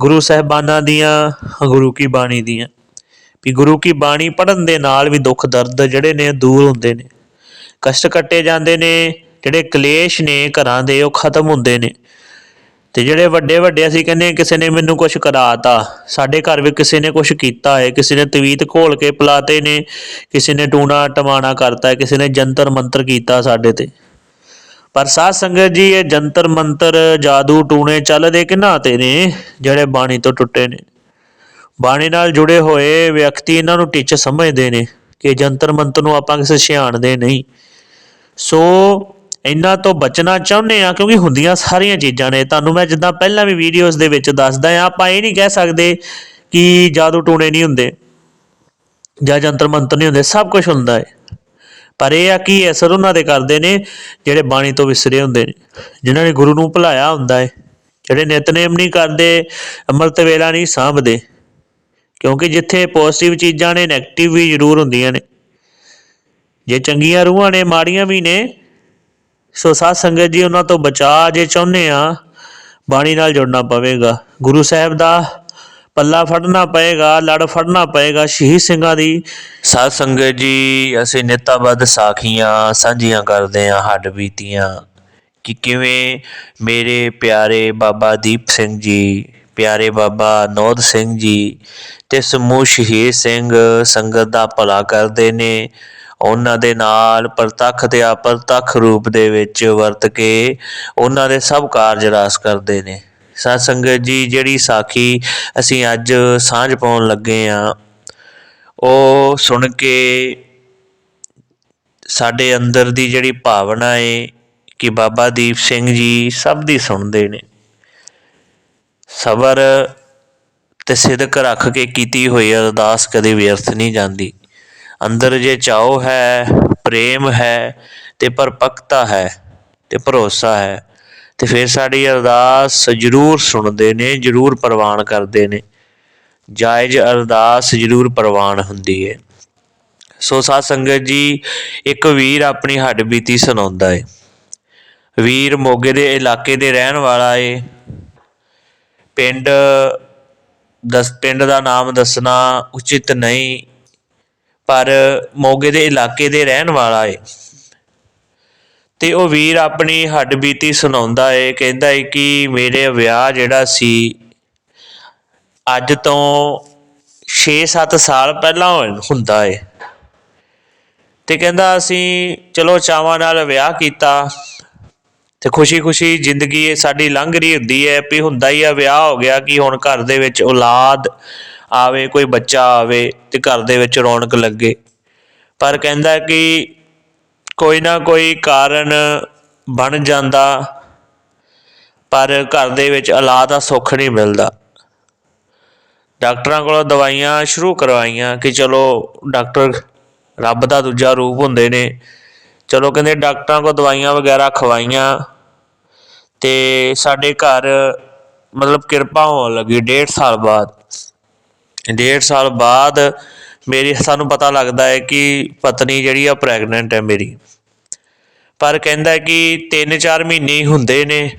ਗੁਰੂ ਸਾਹਿਬਾਨਾਂ ਦੀਆਂ, ਗੁਰੂ ਕੀ ਬਾਣੀ ਦੀਆਂ। ਵੀ ਗੁਰੂ ਕੀ ਬਾਣੀ ਪੜਨ ਦੇ ਨਾਲ ਵੀ ਦੁੱਖ, ਦਰਦ ਜਿਹੜੇ ਨੇ ਦੂਰ ਹੁੰਦੇ ਨੇ। ਕਸ਼ਟ ਕੱਟੇ ਜਾਂਦੇ ਨੇ, ਜਿਹੜੇ ਕਲੇਸ਼ ਨੇ ਘਰਾਂ ਦੇ ਉਹ ਖਤਮ ਹੁੰਦੇ ਨੇ। ਤੇ ਜਿਹੜੇ ਵੱਡੇ ਵੱਡੇ ਅਸੀਂ ਕਹਿੰਦੇ ਕਿਸੇ ਨੇ ਮੈਨੂੰ ਕੁਝ ਕਰਾਤਾ, ਸਾਡੇ ਘਰ ਵੀ ਕਿਸੇ ਨੇ ਕੁਝ ਕੀਤਾ ਹੈ, ਕਿਸੇ ਨੇ ਤਵੀਤ ਘੋਲ ਕੇ ਪਲਾਤੇ ਨੇ, ਕਿਸੇ ਨੇ ਟੂਣਾ ਟਮਾਣਾ ਕਰਤਾ ਕਿਸੇ ਨੇ ਜੰਤਰ ਮੰਤਰ ਕੀਤਾ ਸਾਡੇ ਤੇ। ਪਰ ਸਾਧ ਸੰਗਤ ਜੀ, ਇਹ ਜੰਤਰ ਮੰਤਰ ਜਾਦੂ ਟੂਣੇ ਚੱਲਦੇ ਕਿਨਾਂ ਤੇ ਨੇ, ਜਿਹੜੇ ਬਾਣੀ ਤੋਂ ਟੁੱਟੇ ਨੇ। ਬਾਣੀ ਨਾਲ ਜੁੜੇ ਹੋਏ ਵਿਅਕਤੀ ਇਹਨਾਂ ਨੂੰ ਟਿੱਚ ਸਮਝਦੇ ਨੇ ਕਿ ਜੰਤਰ ਮੰਤਰ ਨੂੰ ਆਪਾਂ ਕਿਸੇ ਸਿਆਣਦੇ ਨਹੀਂ। ਸੋ ਇਹਨਾਂ ਤੋਂ ਬਚਣਾ ਚਾਹੁੰਦੇ ਆ ਕਿਉਂਕਿ ਹੁੰਦੀਆਂ ਸਾਰੀਆਂ ਚੀਜ਼ਾਂ ਨੇ। ਤੁਹਾਨੂੰ ਮੈਂ ਜਿੱਦਾਂ ਪਹਿਲਾਂ ਵੀ ਵੀਡੀਓਜ਼ ਦੇ ਵਿੱਚ ਦੱਸਦਾ ਆ ਆਪਾਂ ਇਹ ਨਹੀਂ ਕਹਿ ਸਕਦੇ ਕਿ ਜਾਦੂ ਟੂਣੇ ਨਹੀਂ ਹੁੰਦੇ ਜਾਂ ਜੰਤਰ ਮੰਤਰ ਨਹੀਂ ਹੁੰਦੇ, ਸਭ ਕੁਝ ਹੁੰਦਾ ਹੈ। ਪਰ ਇਹ ਆ ਕਿ ਅਸਰ ਉਹਨਾਂ ਦੇ ਕਰਦੇ ਨੇ ਜਿਹੜੇ ਬਾਣੀ ਤੋਂ ਵਿਸਰੇ ਹੁੰਦੇ ਨੇ, ਜਿਨ੍ਹਾਂ ਨੇ ਗੁਰੂ ਨੂੰ ਭੁਲਾਇਆ ਹੁੰਦਾ ਹੈ। ਜਿਹੜੇ ਨਿਤਨੇਮ ਨਹੀਂ ਕਰਦੇ, ਅੰਮ੍ਰਿਤ ਵੇਲਾ ਨਹੀਂ ਸਾਂਭਦੇ, ਕਿਉਂਕਿ ਜਿੱਥੇ ਪੋਜ਼ਿਟਿਵ ਚੀਜ਼ਾਂ ਨੇ ਨੈਗੇਟਿਵ ਵੀ ਜ਼ਰੂਰ ਹੁੰਦੀਆਂ ਨੇ। ਜੇ ਚੰਗੀਆਂ ਰੂਹਾਂ ਨੇ, ਮਾੜੀਆਂ ਵੀ ਨੇ ਸੋ ਸਾਧ ਸੰਗਤ ਜੀ, ਉਹਨਾਂ ਤੋਂ ਬਚਾ ਜੇ ਚਾਹੁੰਦੇ ਆ ਬਾਣੀ ਨਾਲ ਜੁੜਨਾ ਪਵੇਗਾ। ਗੁਰੂ ਸਾਹਿਬ ਦਾ ਪੱਲਾ ਫੜਨਾ ਪਏਗਾ, ਲੜ ਫੜਨਾ ਪਏਗਾ ਸ਼ਹੀਦ ਸਿੰਘਾਂ ਦੀ। ਸਾਧ ਸੰਗਤ ਜੀ, ਅਸੀਂ ਨਿਤਾਬੱਧ ਸਾਖੀਆਂ ਸਾਂਝੀਆਂ ਕਰਦੇ ਆ ਹੱਡ ਬੀਤੀਆਂ। ਕਿ ਕਿਵੇਂ ਮੇਰੇ ਪਿਆਰੇ ਬਾਬਾ ਦੀਪ ਸਿੰਘ ਜੀ, ਪਿਆਰੇ ਬਾਬਾ ਨੌਦ ਸਿੰਘ ਜੀ, ਤੇ ਸਮੂਹ ਸ਼ਹੀਦ ਸਿੰਘ ਸੰਗਤ ਦਾ ਭਲਾ ਕਰਦੇ ਨੇ। ਉਹਨਾਂ ਦੇ ਨਾਲ ਪ੍ਰਤੱਖ ਤੇ ਅਪਰਤੱਖ ਰੂਪ ਦੇ ਵਿੱਚ ਵਰਤ ਕੇ ਉਹਨਾਂ ਦੇ ਸਭ ਕਾਰਜ ਰਾਸ ਕਰਦੇ ਨੇ। ਸਾਧ ਸੰਗਤ ਜੀ, ਜਿਹੜੀ ਸਾਖੀ ਅਸੀਂ ਅੱਜ ਸਾਂਝ ਪਾਉਣ ਲੱਗੇ ਆ, ਉਹ ਸੁਣ ਕੇ ਸਾਡੇ ਅੰਦਰ ਦੀ ਜਿਹੜੀ ਭਾਵਨਾ ਏ ਕਿ ਬਾਬਾ ਦੀਪ ਸਿੰਘ ਜੀ ਸਭ ਦੀ ਸੁਣਦੇ ਨੇ। ਸਬਰ ਤੇ ਸਿਦਕ ਰੱਖ ਕੇ ਕੀਤੀ ਹੋਈ ਅਰਦਾਸ ਕਦੇ ਵਿਅਰਥ ਨਹੀਂ ਜਾਂਦੀ। ਅੰਦਰ ਜੇ ਚਾਓ ਹੈ, ਪ੍ਰੇਮ ਹੈ ਅਤੇ ਪਰਪੱਕਤਾ ਹੈ ਅਤੇ ਭਰੋਸਾ ਹੈ ਅਤੇ ਫਿਰ ਸਾਡੀ ਅਰਦਾਸ ਜ਼ਰੂਰ ਸੁਣਦੇ ਨੇ, ਜ਼ਰੂਰ ਪ੍ਰਵਾਨ ਕਰਦੇ ਨੇ। ਜਾਇਜ਼ ਅਰਦਾਸ ਜ਼ਰੂਰ ਪ੍ਰਵਾਨ ਹੁੰਦੀ ਹੈ ਸੋ ਸਾਧ ਸੰਗਤ ਜੀ, ਇੱਕ ਵੀਰ ਆਪਣੀ ਹੱਡ ਬੀਤੀ ਸੁਣਾਉਂਦਾ ਏ। ਵੀਰ ਮੋਗੇ ਦੇ ਇਲਾਕੇ ਦੇ ਰਹਿਣ ਵਾਲਾ ਏ। ਪਿੰਡ ਦਸ, ਪਿੰਡ ਦਾ ਨਾਮ ਦੱਸਣਾ ਉਚਿਤ ਨਹੀਂ। ਪਰ ਮੋਗੇ ਦੇ ਇਲਾਕੇ ਦੇ ਰਹਿਣ ਵਾਲਾ ਏ। ਤੇ ਉਹ ਵੀਰ ਆਪਣੀ ਹੱਡ ਬੀਤੀ ਸੁਣਾਉਂਦਾ ਏ, ਕਹਿੰਦਾ ਏ ਕਿ ਮੇਰੇ ਵਿਆਹ ਜਿਹੜਾ ਸੀ, ਅੱਜ ਤੋਂ 6-7 ਸਾਲ ਪਹਿਲਾਂ ਹੁੰਦਾ ਏ। ਤੇ ਕਹਿੰਦਾ ਅਸੀਂ, ਚਲੋ ਚਾਵਾਂ ਨਾਲ ਵਿਆਹ ਕੀਤਾ। ਤੇ ਖੁਸ਼ੀ-ਖੁਸ਼ੀ ਜ਼ਿੰਦਗੀ ਸਾਡੀ ਲੰਘ ਰਹੀ ਹੁੰਦੀ ਹੈ ਵੀ ਹੁੰਦਾ ਹੀ ਆ, ਵਿਆਹ ਹੋ ਗਿਆ ਕਿ ਹੁਣ ਘਰ ਦੇ ਵਿੱਚ ਔਲਾਦ ਆਵੇ, ਕੋਈ ਬੱਚਾ ਆਵੇ ਤੇ ਘਰ ਦੇ ਵਿੱਚ ਰੌਣਕ ਲੱਗੇ। ਪਰ ਕਹਿੰਦਾ ਕਿ ਕੋਈ ਨਾ ਕੋਈ ਕਾਰਨ ਬਣ ਜਾਂਦਾ, ਪਰ ਘਰ ਦੇ ਵਿੱਚ ਔਲਾਦ ਦਾ ਸੁੱਖ ਨਹੀਂ ਮਿਲਦਾ। ਡਾਕਟਰਾਂ ਕੋਲੋਂ ਦਵਾਈਆਂ ਸ਼ੁਰੂ ਕਰਵਾਈਆਂ ਕਿ ਚਲੋ ਡਾਕਟਰ ਰੱਬ ਦਾ ਦੂਜਾ ਰੂਪ ਹੁੰਦੇ ਨੇ। ਚਲੋ ਕਹਿੰਦੇ ਡਾਕਟਰਾਂ ਕੋਲ ਦਵਾਈਆਂ ਵਗੈਰਾ ਖਵਾਈਆਂ ਤੇ ਸਾਡੇ ਘਰ ਮਤਲਬ ਕਿਰਪਾ ਹੋਣ ਲੱਗੀ ਡੇਢ ਸਾਲ ਬਾਅਦ। ਡੇਢ ਸਾਲ ਬਾਅਦ ਮੇਰੀ, ਸਾਨੂੰ ਪਤਾ ਲੱਗਦਾ ਹੈ ਕਿ ਪਤਨੀ ਜਿਹੜੀ ਆ ਪ੍ਰੈਗਨੈਂਟ ਹੈ ਮੇਰੀ। ਪਰ ਕਹਿੰਦਾ ਕਿ 3-4 ਮਹੀਨੇ ਹੀ ਹੁੰਦੇ ਨੇ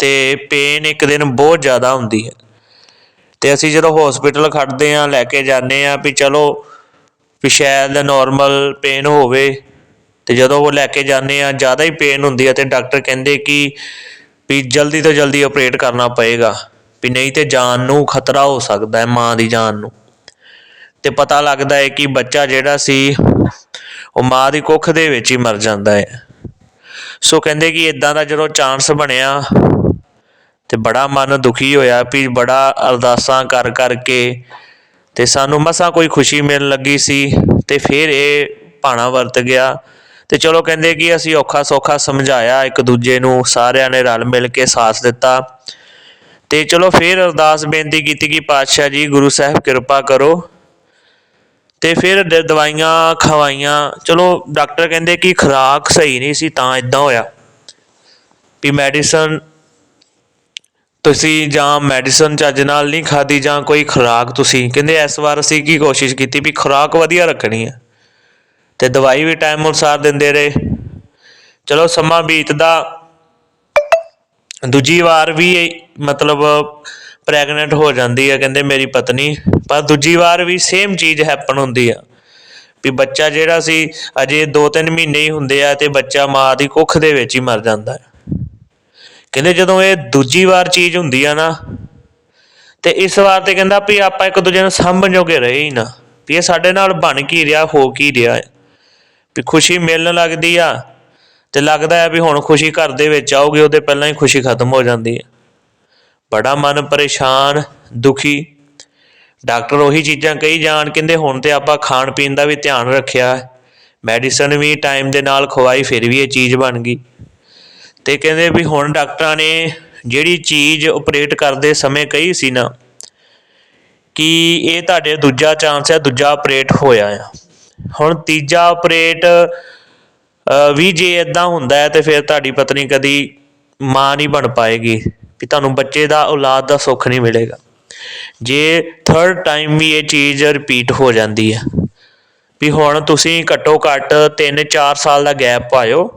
ਤੇ ਪੇਨ ਇੱਕ ਦਿਨ ਬਹੁਤ ਜ਼ਿਆਦਾ ਹੁੰਦੀ ਹੈ। ਤੇ ਅਸੀਂ ਜਦੋਂ ਹਸਪੀਟਲ ਖੜਦੇ ਆ ਲੈ ਕੇ ਜਾਂਦੇ ਆ ਵੀ ਚਲੋ ਵੀ ਸ਼ਾਇਦ ਨਾਰਮਲ ਪੇਨ ਹੋਵੇ, ਤੇ ਜਦੋਂ ਉਹ ਲੈ ਕੇ ਜਾਂਦੇ ਆ ਜ਼ਿਆਦਾ ਹੀ ਪੇਨ ਹੁੰਦੀ ਹੈ ਤੇ ਡਾਕਟਰ ਕਹਿੰਦੇ ਕਿ ਵੀ ਜਲਦੀ ਤੋਂ ਜਲਦੀ ਆਪਰੇਟ ਕਰਨਾ ਪਏਗਾ। ਵੀ ਨਹੀਂ ਤੇ ਜਾਨ ਨੂੰ ਖਤਰਾ ਹੋ ਸਕਦਾ ਹੈ, ਮਾਂ ਦੀ ਜਾਨ ਨੂੰ। ਤੇ ਪਤਾ ਲੱਗਦਾ ਹੈ ਕਿ ਬੱਚਾ ਜਿਹੜਾ ਸੀ, ਉਹ ਮਾਂ ਦੀ ਕੁੱਖ ਦੇ ਵਿੱਚ ਹੀ ਮਰ ਜਾਂਦਾ ਹੈ। ਸੋ ਕਹਿੰਦੇ ਕਿ ਇਦਾਂ ਦਾ ਜਦੋਂ ਚਾਂਸ ਬਣਿਆ, ਤੇ ਬੜਾ ਮਨ ਦੁਖੀ ਹੋਇਆ ਵੀ ਬੜਾ ਅਰਦਾਸਾਂ ਕਰ ਕਰਕੇ ਤੇ ਸਾਨੂੰ ਮਸਾਂ ਕੋਈ ਖੁਸ਼ੀ ਮਿਲਣ ਲੱਗੀ ਸੀ ਤੇ ਫਿਰ ਇਹ ਭਾਣਾ ਵਰਤ ਗਿਆ। ਤੇ ਚਲੋ ਕਹਿੰਦੇ ਕਿ ਅਸੀਂ ਔਖਾ ਸੌਖਾ ਸਮਝਾਇਆ, ਇੱਕ ਦੂਜੇ ਨੂੰ ਸਾਰਿਆਂ ਨੇ ਰਲ ਮਿਲ ਕੇ ਸਾਥ ਦਿੱਤਾ। ਤੇ ਚਲੋ ਫਿਰ ਅਰਦਾਸ ਬੇਨਤੀ ਕੀਤੀ ਕਿ ਪਾਤਸ਼ਾਹ ਜੀ, ਗੁਰੂ ਸਾਹਿਬ ਕਿਰਪਾ ਕਰੋ। ਤੇ ਫਿਰ ਦ- ਦਵਾਈਆਂ ਖਵਾਈਆਂ। ਚਲੋ ਡਾਕਟਰ ਕਹਿੰਦੇ ਕਿ ਖੁਰਾਕ ਸਹੀ ਨਹੀਂ ਸੀ, ਤਾਂ ਇਦਾਂ ਹੋਇਆ ਵੀ ਮੈਡੀਸਨ ਤੁਸੀਂ ਜਾਂ ਮੈਡੀਸਨ ਚੱਜ ਨਾਲ ਨਹੀਂ ਖਾਦੀ ਜਾਂ ਕੋਈ ਖੁਰਾਕ ਤੁਸੀਂ। ਕਹਿੰਦੇ ਇਸ ਵਾਰ ਅਸੀਂ ਕੀ ਕੋਸ਼ਿਸ਼ ਕੀਤੀ ਵੀ ਖੁਰਾਕ ਵਧੀਆ ਰੱਖਣੀ ਹੈ ਤੇ ਦਵਾਈ ਵੀ ਟਾਈਮ ਅਨੁਸਾਰ ਦਿੰਦੇ ਰਹੇ। ਚਲੋ ਸਮਾਂ ਬੀਤਦਾ। ਦੂਜੀ ਵਾਰ ਵੀ ਇਹ ਮਤਲਬ ਪ੍ਰੈਗਨੈਂਟ ਹੋ ਜਾਂਦੀ ਹੈ ਕਹਿੰਦੇ ਮੇਰੀ ਪਤਨੀ। ਪਰ ਦੂਜੀ ਵਾਰ ਵੀ ਸੇਮ ਚੀਜ਼ ਹੈਪਨ ਹੁੰਦੀ ਆ। ਵੀ ਬੱਚਾ ਜਿਹੜਾ ਸੀ, ਅਜੇ 2-3 ਮਹੀਨੇ ਹੀ ਹੁੰਦੇ ਆ ਤੇ ਬੱਚਾ ਮਾਂ ਦੀ ਕੁੱਖ ਦੇ ਵਿੱਚ ਹੀ ਮਰ ਜਾਂਦਾ ਹੈ ਕਹਿੰਦੇ ਜਦੋਂ ਇਹ ਦੂਜੀ ਵਾਰ ਚੀਜ਼ ਹੁੰਦੀ ਆ ਨਾ, ਤੇ ਇਸ ਵਾਰ ਤੇ ਕਹਿੰਦਾ ਵੀ ਆਪਾਂ ਇੱਕ ਦੂਜੇ ਨੂੰ ਸਾਂਭਣ ਜੋਗੇ ਰਹੇ ਹੀ ਨਾ। ਵੀ ਇਹ ਸਾਡੇ ਨਾਲ ਬਣ ਕੀ ਰਿਹਾ, ਹੋ ਕੀ ਰਿਹਾ ਵੀ ਖੁਸ਼ੀ ਮਿਲਣ ਲੱਗਦੀ ਆ ਤੇ ਲੱਗਦਾ ਹੈ ਵੀ ਹੁਣ ਖੁਸ਼ੀ ਘਰ ਦੇ ਵਿੱਚ ਆਊਗੀ, ਉਹਦੇ ਪਹਿਲਾਂ ਹੀ ਖੁਸ਼ੀ ਖਤਮ ਹੋ ਜਾਂਦੀ ਹੈ। ਬੜਾ ਮਨ ਪਰੇਸ਼ਾਨ, ਦੁਖੀ। ਡਾਕਟਰ ਉਹੀ ਚੀਜ਼ਾਂ ਕਹੀ ਜਾਣ, ਕਹਿੰਦੇ ਹੁਣ ਤੇ ਆਪਾਂ ਖਾਣ ਪੀਣ ਦਾ ਵੀ ਧਿਆਨ ਰੱਖਿਆ ਮੈਡੀਸਨ ਵੀ ਟਾਈਮ ਦੇ ਨਾਲ ਖਵਾਈ, ਫਿਰ ਵੀ ਇਹ ਚੀਜ਼ ਬਣ ਗਈ। ਤੇ ਕਹਿੰਦੇ ਵੀ ਹੁਣ ਡਾਕਟਰਾਂ ਨੇ ਜਿਹੜੀ ਚੀਜ਼ ਆਪਰੇਟ ਕਰਦੇ ਸਮੇਂ ਕਹੀ ਸੀ ਨਾ, ਕਿ ਇਹ ਤੁਹਾਡੇ ਦੂਜਾ ਚਾਂਸ ਹੈ, ਦੂਜਾ ਆਪਰੇਟ ਹੋਇਆ ਆ। ਹੁਣ ਤੀਜਾ ਆਪਰੇਟ ਵੀ ਜੇ ਇਦਾਂ ਹੁੰਦਾ ਹੈ ਤੇ ਫਿਰ ਤੁਹਾਡੀ ਪਤਨੀ ਕਦੀ ਮਾਂ ਨਹੀਂ ਬਣ ਪਾਏਗੀ, ਵੀ ਤੁਹਾਨੂੰ ਬੱਚੇ ਦਾ ਔਲਾਦ ਦਾ ਸੁੱਖ ਨਹੀਂ ਮਿਲੇਗਾ। ਜੇ ਥਰਡ ਟਾਈਮ ਵੀ ਇਹ ਚੀਜ਼ ਰਿਪੀਟ ਹੋ ਜਾਂਦੀ ਹੈ, ਵੀ ਹੁਣ ਤੁਸੀਂ ਘੱਟੋ ਘੱਟ 3-4 ਸਾਲ ਦਾ ਗੈਪ ਪਾਇਓ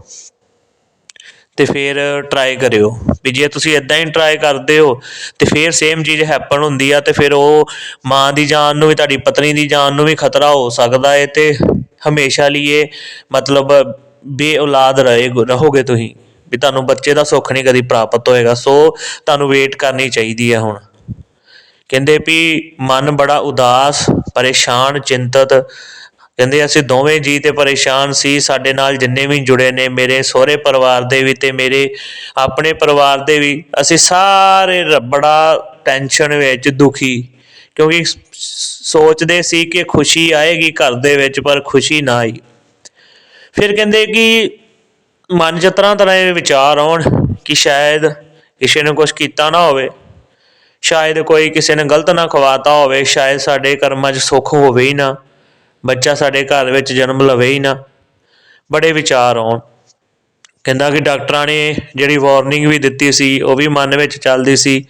ਤੇ ਫਿਰ ਟਰਾਈ ਕਰਿਓ। ਵੀ ਜੇ ਤੁਸੀਂ ਇਦਾਂ ਹੀ ਟਰਾਈ ਕਰਦੇ ਹੋ ਤੇ ਫਿਰ ਸੇਮ ਚੀਜ਼ ਹੈਪਨ ਹੁੰਦੀ ਆ ਤੇ ਫਿਰ ਉਹ ਮਾਂ ਦੀ ਜਾਨ ਨੂੰ ਵੀ, ਤੁਹਾਡੀ ਪਤਨੀ ਦੀ ਜਾਨ ਨੂੰ ਵੀ ਖਤਰਾ ਹੋ ਸਕਦਾ ਹੈ ਤੇ ਹਮੇਸ਼ਾ ਲਈ ਇਹ ਮਤਲਬ ਬੇ ਔਲਾਦ ਰਹੇ ਰਹੋਗੇ ਤੁਸੀਂ। ਵੀ ਤੁਹਾਨੂੰ ਬੱਚੇ ਦਾ ਸੁੱਖ ਨਹੀਂ ਕਦੀ ਪ੍ਰਾਪਤ ਹੋਏਗਾ, ਸੋ ਤੁਹਾਨੂੰ ਵੇਟ ਕਰਨੀ ਚਾਹੀਦੀ ਹੈ ਹੁਣ। ਕਹਿੰਦੇ ਵੀ ਮਨ ਬੜਾ ਉਦਾਸ, ਪਰੇਸ਼ਾਨ, ਚਿੰਤਤ। ਕਹਿੰਦੇ ਅਸੀਂ ਦੋਵੇਂ ਜੀ ਤੇ ਪਰੇਸ਼ਾਨ ਸੀ, ਸਾਡੇ ਨਾਲ ਜਿੰਨੇ ਵੀ ਜੁੜੇ ਨੇ, ਮੇਰੇ ਸਹੁਰੇ ਪਰਿਵਾਰ ਦੇ ਵੀ ਤੇ ਮੇਰੇ ਆਪਣੇ ਪਰਿਵਾਰ ਦੇ ਵੀ। ਅਸੀਂ ਸਾਰੇ ਰ- ਬੜਾ ਟੈਨਸ਼ਨ ਵਿੱਚ ਦੁਖੀ। ਕਿਉਂਕਿ ਸੋਚਦੇ ਸੀ ਕਿ ਖੁਸ਼ੀ ਆਏਗੀ ਘਰ ਦੇ ਵਿੱਚ, ਪਰ ਖੁਸ਼ੀ ਨਾ ਆਈ। ਫਿਰ ਕਹਿੰਦੇ ਕਿ ਮਨ 'ਚ ਤਰ੍ਹਾਂ ਤਰ੍ਹਾਂ ਦੇ ਵਿਚਾਰ ਆਉਣ ਕਿ ਸ਼ਾਇਦ ਕਿਸੇ ਨੇ ਕੁਝ ਕੀਤਾ ਨਾ ਹੋਵੇ, ਸ਼ਾਇਦ ਕੋਈ ਕਿਸੇ ਨੇ ਗਲਤ ਨਾ ਖਵਾਤਾ ਹੋਵੇ, ਸ਼ਾਇਦ ਸਾਡੇ ਕਰਮਾਂ 'ਚ ਸੁੱਖ ਹੋਵੇ ਹੀ ਨਾ, ਬੱਚਾ ਸਾਡੇ ਘਰ ਵਿੱਚ ਜਨਮ ਲਵੇ ਹੀ ਨਾ, ਬੜੇ ਵਿਚਾਰ ਆਉਣ। ਕਹਿੰਦਾ ਕਿ ਡਾਕਟਰਾਂ ਨੇ ਜਿਹੜੀ ਵਾਰਨਿੰਗ ਵੀ ਦਿੱਤੀ ਸੀ, ਉਹ ਵੀ ਮਨ ਵਿੱਚ ਚੱਲਦੀ ਸੀ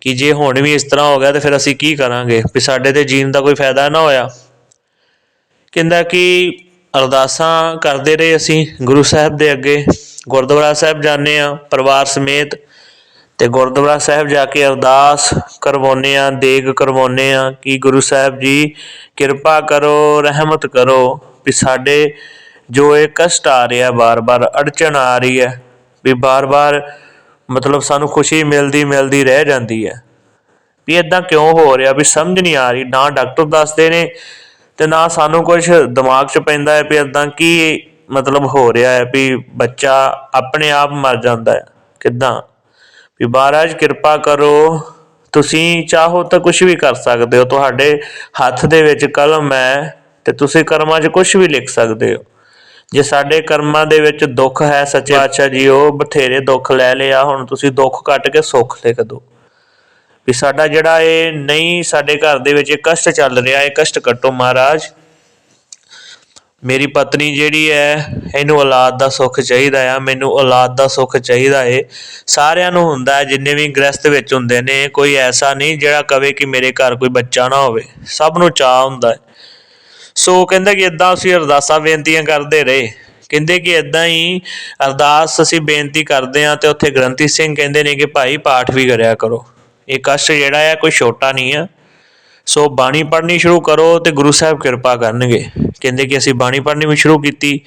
ਕਿ ਜੇ ਹੁਣ ਵੀ ਇਸ ਤਰ੍ਹਾਂ ਹੋ ਗਿਆ ਤਾਂ ਫਿਰ ਅਸੀਂ ਕੀ ਕਰਾਂਗੇ, ਵੀ ਸਾਡੇ ਤੇ ਜੀਣ ਦਾ ਕੋਈ ਫਾਇਦਾ ਨਾ ਹੋਇਆ। ਕਹਿੰਦਾ ਕਿ ਅਰਦਾਸਾਂ ਕਰਦੇ ਰਹੇ ਅਸੀਂ ਗੁਰੂ ਸਾਹਿਬ ਦੇ ਅੱਗੇ। ਗੁਰਦੁਆਰਾ ਸਾਹਿਬ ਜਾਂਦੇ ਆ ਪਰਿਵਾਰ ਸਮੇਤ ਤੇ ਗੁਰਦੁਆਰਾ ਸਾਹਿਬ ਜਾ ਕੇ ਅਰਦਾਸ ਕਰਵਾਉਂਦੇ ਆ ਦੇਗ ਕਰਵਾਉਂਦੇ ਆ ਕਿ ਗੁਰੂ ਸਾਹਿਬ ਜੀ ਕਿਰਪਾ ਕਰੋ, ਰਹਿਮਤ ਕਰੋ ਵੀ ਸਾਡੇ ਜੋ ਇਹ ਕਸ਼ਟ ਆ ਰਿਹਾ, ਬਾਰ-ਬਾਰ ਅੜਚਣ ਆ ਰਹੀ ਹੈ, ਵੀ ਬਾਰ-ਬਾਰ ਮਤਲਬ ਸਾਨੂੰ ਖੁਸ਼ੀ ਮਿਲਦੀ ਮਿਲਦੀ ਰਹਿ ਜਾਂਦੀ ਹੈ। ਵੀ ਇਦਾਂ ਕਿਉਂ ਹੋ ਰਿਹਾ? ਵੀ ਸਮਝ ਨਹੀਂ ਆ ਰਹੀ। ਨਾ ਡਾਕਟਰ ਦੱਸਦੇ ਨੇ ਤੇ ਨਾ ਸਾਨੂੰ ਕੁਝ ਦਿਮਾਗ 'ਚ ਪੈਂਦਾ ਹੈ ਵੀ ਇਦਾਂ ਕੀ ਮਤਲਬ ਹੋ ਰਿਹਾ ਹੈ ਵੀ ਬੱਚਾ ਆਪਣੇ ਆਪ ਮਰ ਜਾਂਦਾ ਹੈ, ਕਿੱਦਾਂ? ਵੀ ਮਹਾਰਾਜ ਕਿਰਪਾ ਕਰੋ, ਤੁਸੀਂ ਚਾਹੋ ਤਾਂ ਕੁਝ ਵੀ ਕਰ ਸਕਦੇ ਹੋ, ਤੁਹਾਡੇ ਹੱਥ ਦੇ ਵਿੱਚ ਕਲਮ ਹੈ ਤੇ ਤੁਸੀਂ ਕਰਮਾਂ 'ਚ ਕੁਝ ਵੀ ਲਿਖ ਸਕਦੇ ਹੋ। ਜੇ ਸਾਡੇ ਕਰਮਾਂ ਦੇ ਵਿੱਚ ਦੁੱਖ ਹੈ, ਸੱਚੇ ਪਾਤਸ਼ਾਹ ਜੀ, ਉਹ ਬਥੇਰੇ ਦੁੱਖ ਲੈ ਲਿਆ, ਹੁਣ ਤੁਸੀਂ ਦੁੱਖ ਕੱਟ ਕੇ ਸੁੱਖ ਲਿਖ ਦਿਓ। ਵੀ ਸਾਡਾ ਜਿਹੜਾ ਇਹ ਨਹੀਂ ਸਾਡੇ ਘਰ ਦੇ ਵਿੱਚ ਇਹ ਕਸ਼ਟ ਚੱਲ ਰਿਹਾ, ਇਹ ਕਸ਼ਟ ਕੱਟੋ ਮਹਾਰਾਜ। ਮੇਰੀ ਪਤਨੀ ਜਿਹੜੀ ਹੈ, ਇਹਨੂੰ ਔਲਾਦ ਦਾ ਸੁੱਖ ਚਾਹੀਦਾ ਆ, ਮੈਨੂੰ ਔਲਾਦ ਦਾ ਸੁੱਖ ਚਾਹੀਦਾ ਏ। ਸਾਰਿਆਂ ਨੂੰ ਹੁੰਦਾ ਹੈ, ਜਿੰਨੇ ਵੀ ਗ੍ਰਸਤ ਵਿੱਚ ਹੁੰਦੇ ਨੇ, ਕੋਈ ਐਸਾ ਨਹੀਂ ਜਿਹੜਾ ਕਵੇ ਕਿ ਮੇਰੇ ਘਰ ਕੋਈ ਬੱਚਾ ਨਾ ਹੋਵੇ। ਸਭ ਨੂੰ ਚਾਹ ਹੁੰਦਾ ਹੈ। ਸੋ ਕਹਿੰਦਾ ਕਿ ਇਦਾਂ ਅਸੀਂ ਅਰਦਾਸਾਂ ਬੇਨਤੀਆਂ ਕਰਦੇ ਰਹੇ। ਕਹਿੰਦੇ ਕਿ ਇਦਾਂ ਹੀ ਅਰਦਾਸ ਅਸੀਂ ਬੇਨਤੀ ਕਰਦੇ ਆ ਤੇ ਉੱਥੇ ਗ੍ਰੰਥੀ ਸਿੰਘ ਕਹਿੰਦੇ ਨੇ ਕਿ ਭਾਈ ਪਾਠ ਵੀ ਕਰਿਆ ਕਰੋ। ਇਹ ਕਸ਼ਟ ਜਿਹੜਾ ਹੈ ਕੋਈ ਛੋਟਾ ਨਹੀਂ ਆ। ਸੋ ਬਾਣੀ ਪੜ੍ਹਨੀ ਸ਼ੁਰੂ ਕਰੋ ਤੇ ਗੁਰੂ ਸਾਹਿਬ ਕਿਰਪਾ ਕਰਨਗੇ। ਕਹਿੰਦੇ ਕਿ ਅਸੀਂ ਬਾਣੀ ਪੜ੍ਹਨੀ ਵੀ ਸ਼ੁਰੂ ਕੀਤੀ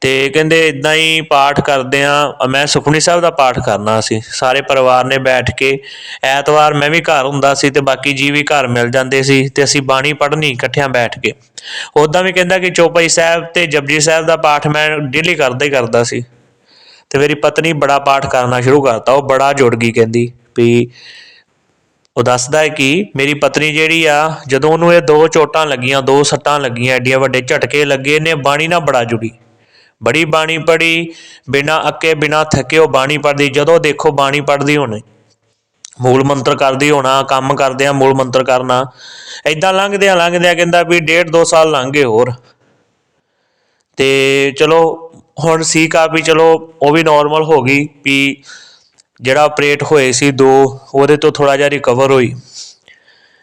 ਤੇ ਕਹਿੰਦੇ ਇਦਾਂ ਹੀ ਪਾਠ ਕਰਦੇ ਆ। ਮੈਂ ਸੁਖਮਨੀ ਸਾਹਿਬ ਦਾ ਪਾਠ ਕਰਨਾ ਸੀ। ਸਾਰੇ ਪਰਿਵਾਰ ਨੇ ਬੈਠ ਕੇ ਐਤਵਾਰ ਮੈਂ ਵੀ ਘਰ ਹੁੰਦਾ ਸੀ ਤੇ ਬਾਕੀ ਜੀ ਵੀ ਘਰ ਮਿਲ ਜਾਂਦੇ ਸੀ ਤੇ ਅਸੀਂ ਬਾਣੀ ਪੜ੍ਹਨੀ ਇਕੱਠਿਆਂ ਬੈਠ ਕੇ। ਉਦਾਂ ਵੀ ਕਹਿੰਦਾ ਕਿ ਚੌਪਈ ਸਾਹਿਬ ਤੇ ਜਪਜੀ ਸਾਹਿਬ ਦਾ ਪਾਠ ਮੈਂ ਡੇਲੀ ਕਰਦਾ ਹੀ ਕਰਦਾ ਸੀ। ਤੇ ਮੇਰੀ ਪਤਨੀ ਬੜਾ ਪਾਠ ਕਰਨਾ ਸ਼ੁਰੂ ਕਰਤਾ। ਉਹ ਬੜਾ ਜੁੜ ਗਈ ਕਹਿੰਦੀ ਵੀ ਉਹ ਦੱਸਦਾ ਹੈ ਕਿ ਮੇਰੀ ਪਤਨੀ ਜਿਹੜੀ ਆ, ਜਦੋਂ ਉਹਨੂੰ ਇਹ ਦੋ ਚੋਟਾਂ ਲੱਗੀਆਂ, ਦੋ ਸੱਟਾਂ ਲੱਗੀਆਂ, ਐਡੀਆਂ ਵੱਡੇ ਝਟਕੇ ਲੱਗੇ ਨੇ ਬਾਣੀ ਨਾਲ ਬੜਾ ਜੁੜੀ। ਬੜੀ ਬਾਣੀ ਪੜੀ ਬਿਨਾ ਅੱਕੇ, ਬਿਨਾ ਥੱਕੇ ਉਹ ਬਾਣੀ ਪੜਦੀ ਜਦੋਂ ਦੇਖੋ ਬਾਣੀ ਪੜਦੀ ਹੋਣੀ। ਮੂਲ ਮੰਤਰ ਕਰਦੀ ਹੋਣਾ, ਕੰਮ ਕਰਦੇ ਆ, ਮੂਲ ਮੰਤਰ ਕਰਨਾ। ਐਦਾਂ ਲੰਘਦਿਆਂ ਲੰਘਦਿਆਂ ਕਹਿੰਦਾ ਵੀ ਡੇਢ ਦੋ ਸਾਲ ਲੰਘ ਗਏ ਹੋਰ। ਤੇ ਚਲੋ, ਹੁਣ ਸੀ ਕਾ ਵੀ ਚਲੋ, ਉਹ ਵੀ ਨਾਰਮਲ ਹੋ ਗਈ ਵੀ ਜਿਹੜਾ ਆਪਰੇਟ ਹੋਏ ਸੀ ਦੋ, ਉਹਦੇ ਤੋਂ ਥੋੜਾ ਜਿਹਾ ਰਿਕਵਰ ਹੋਈ।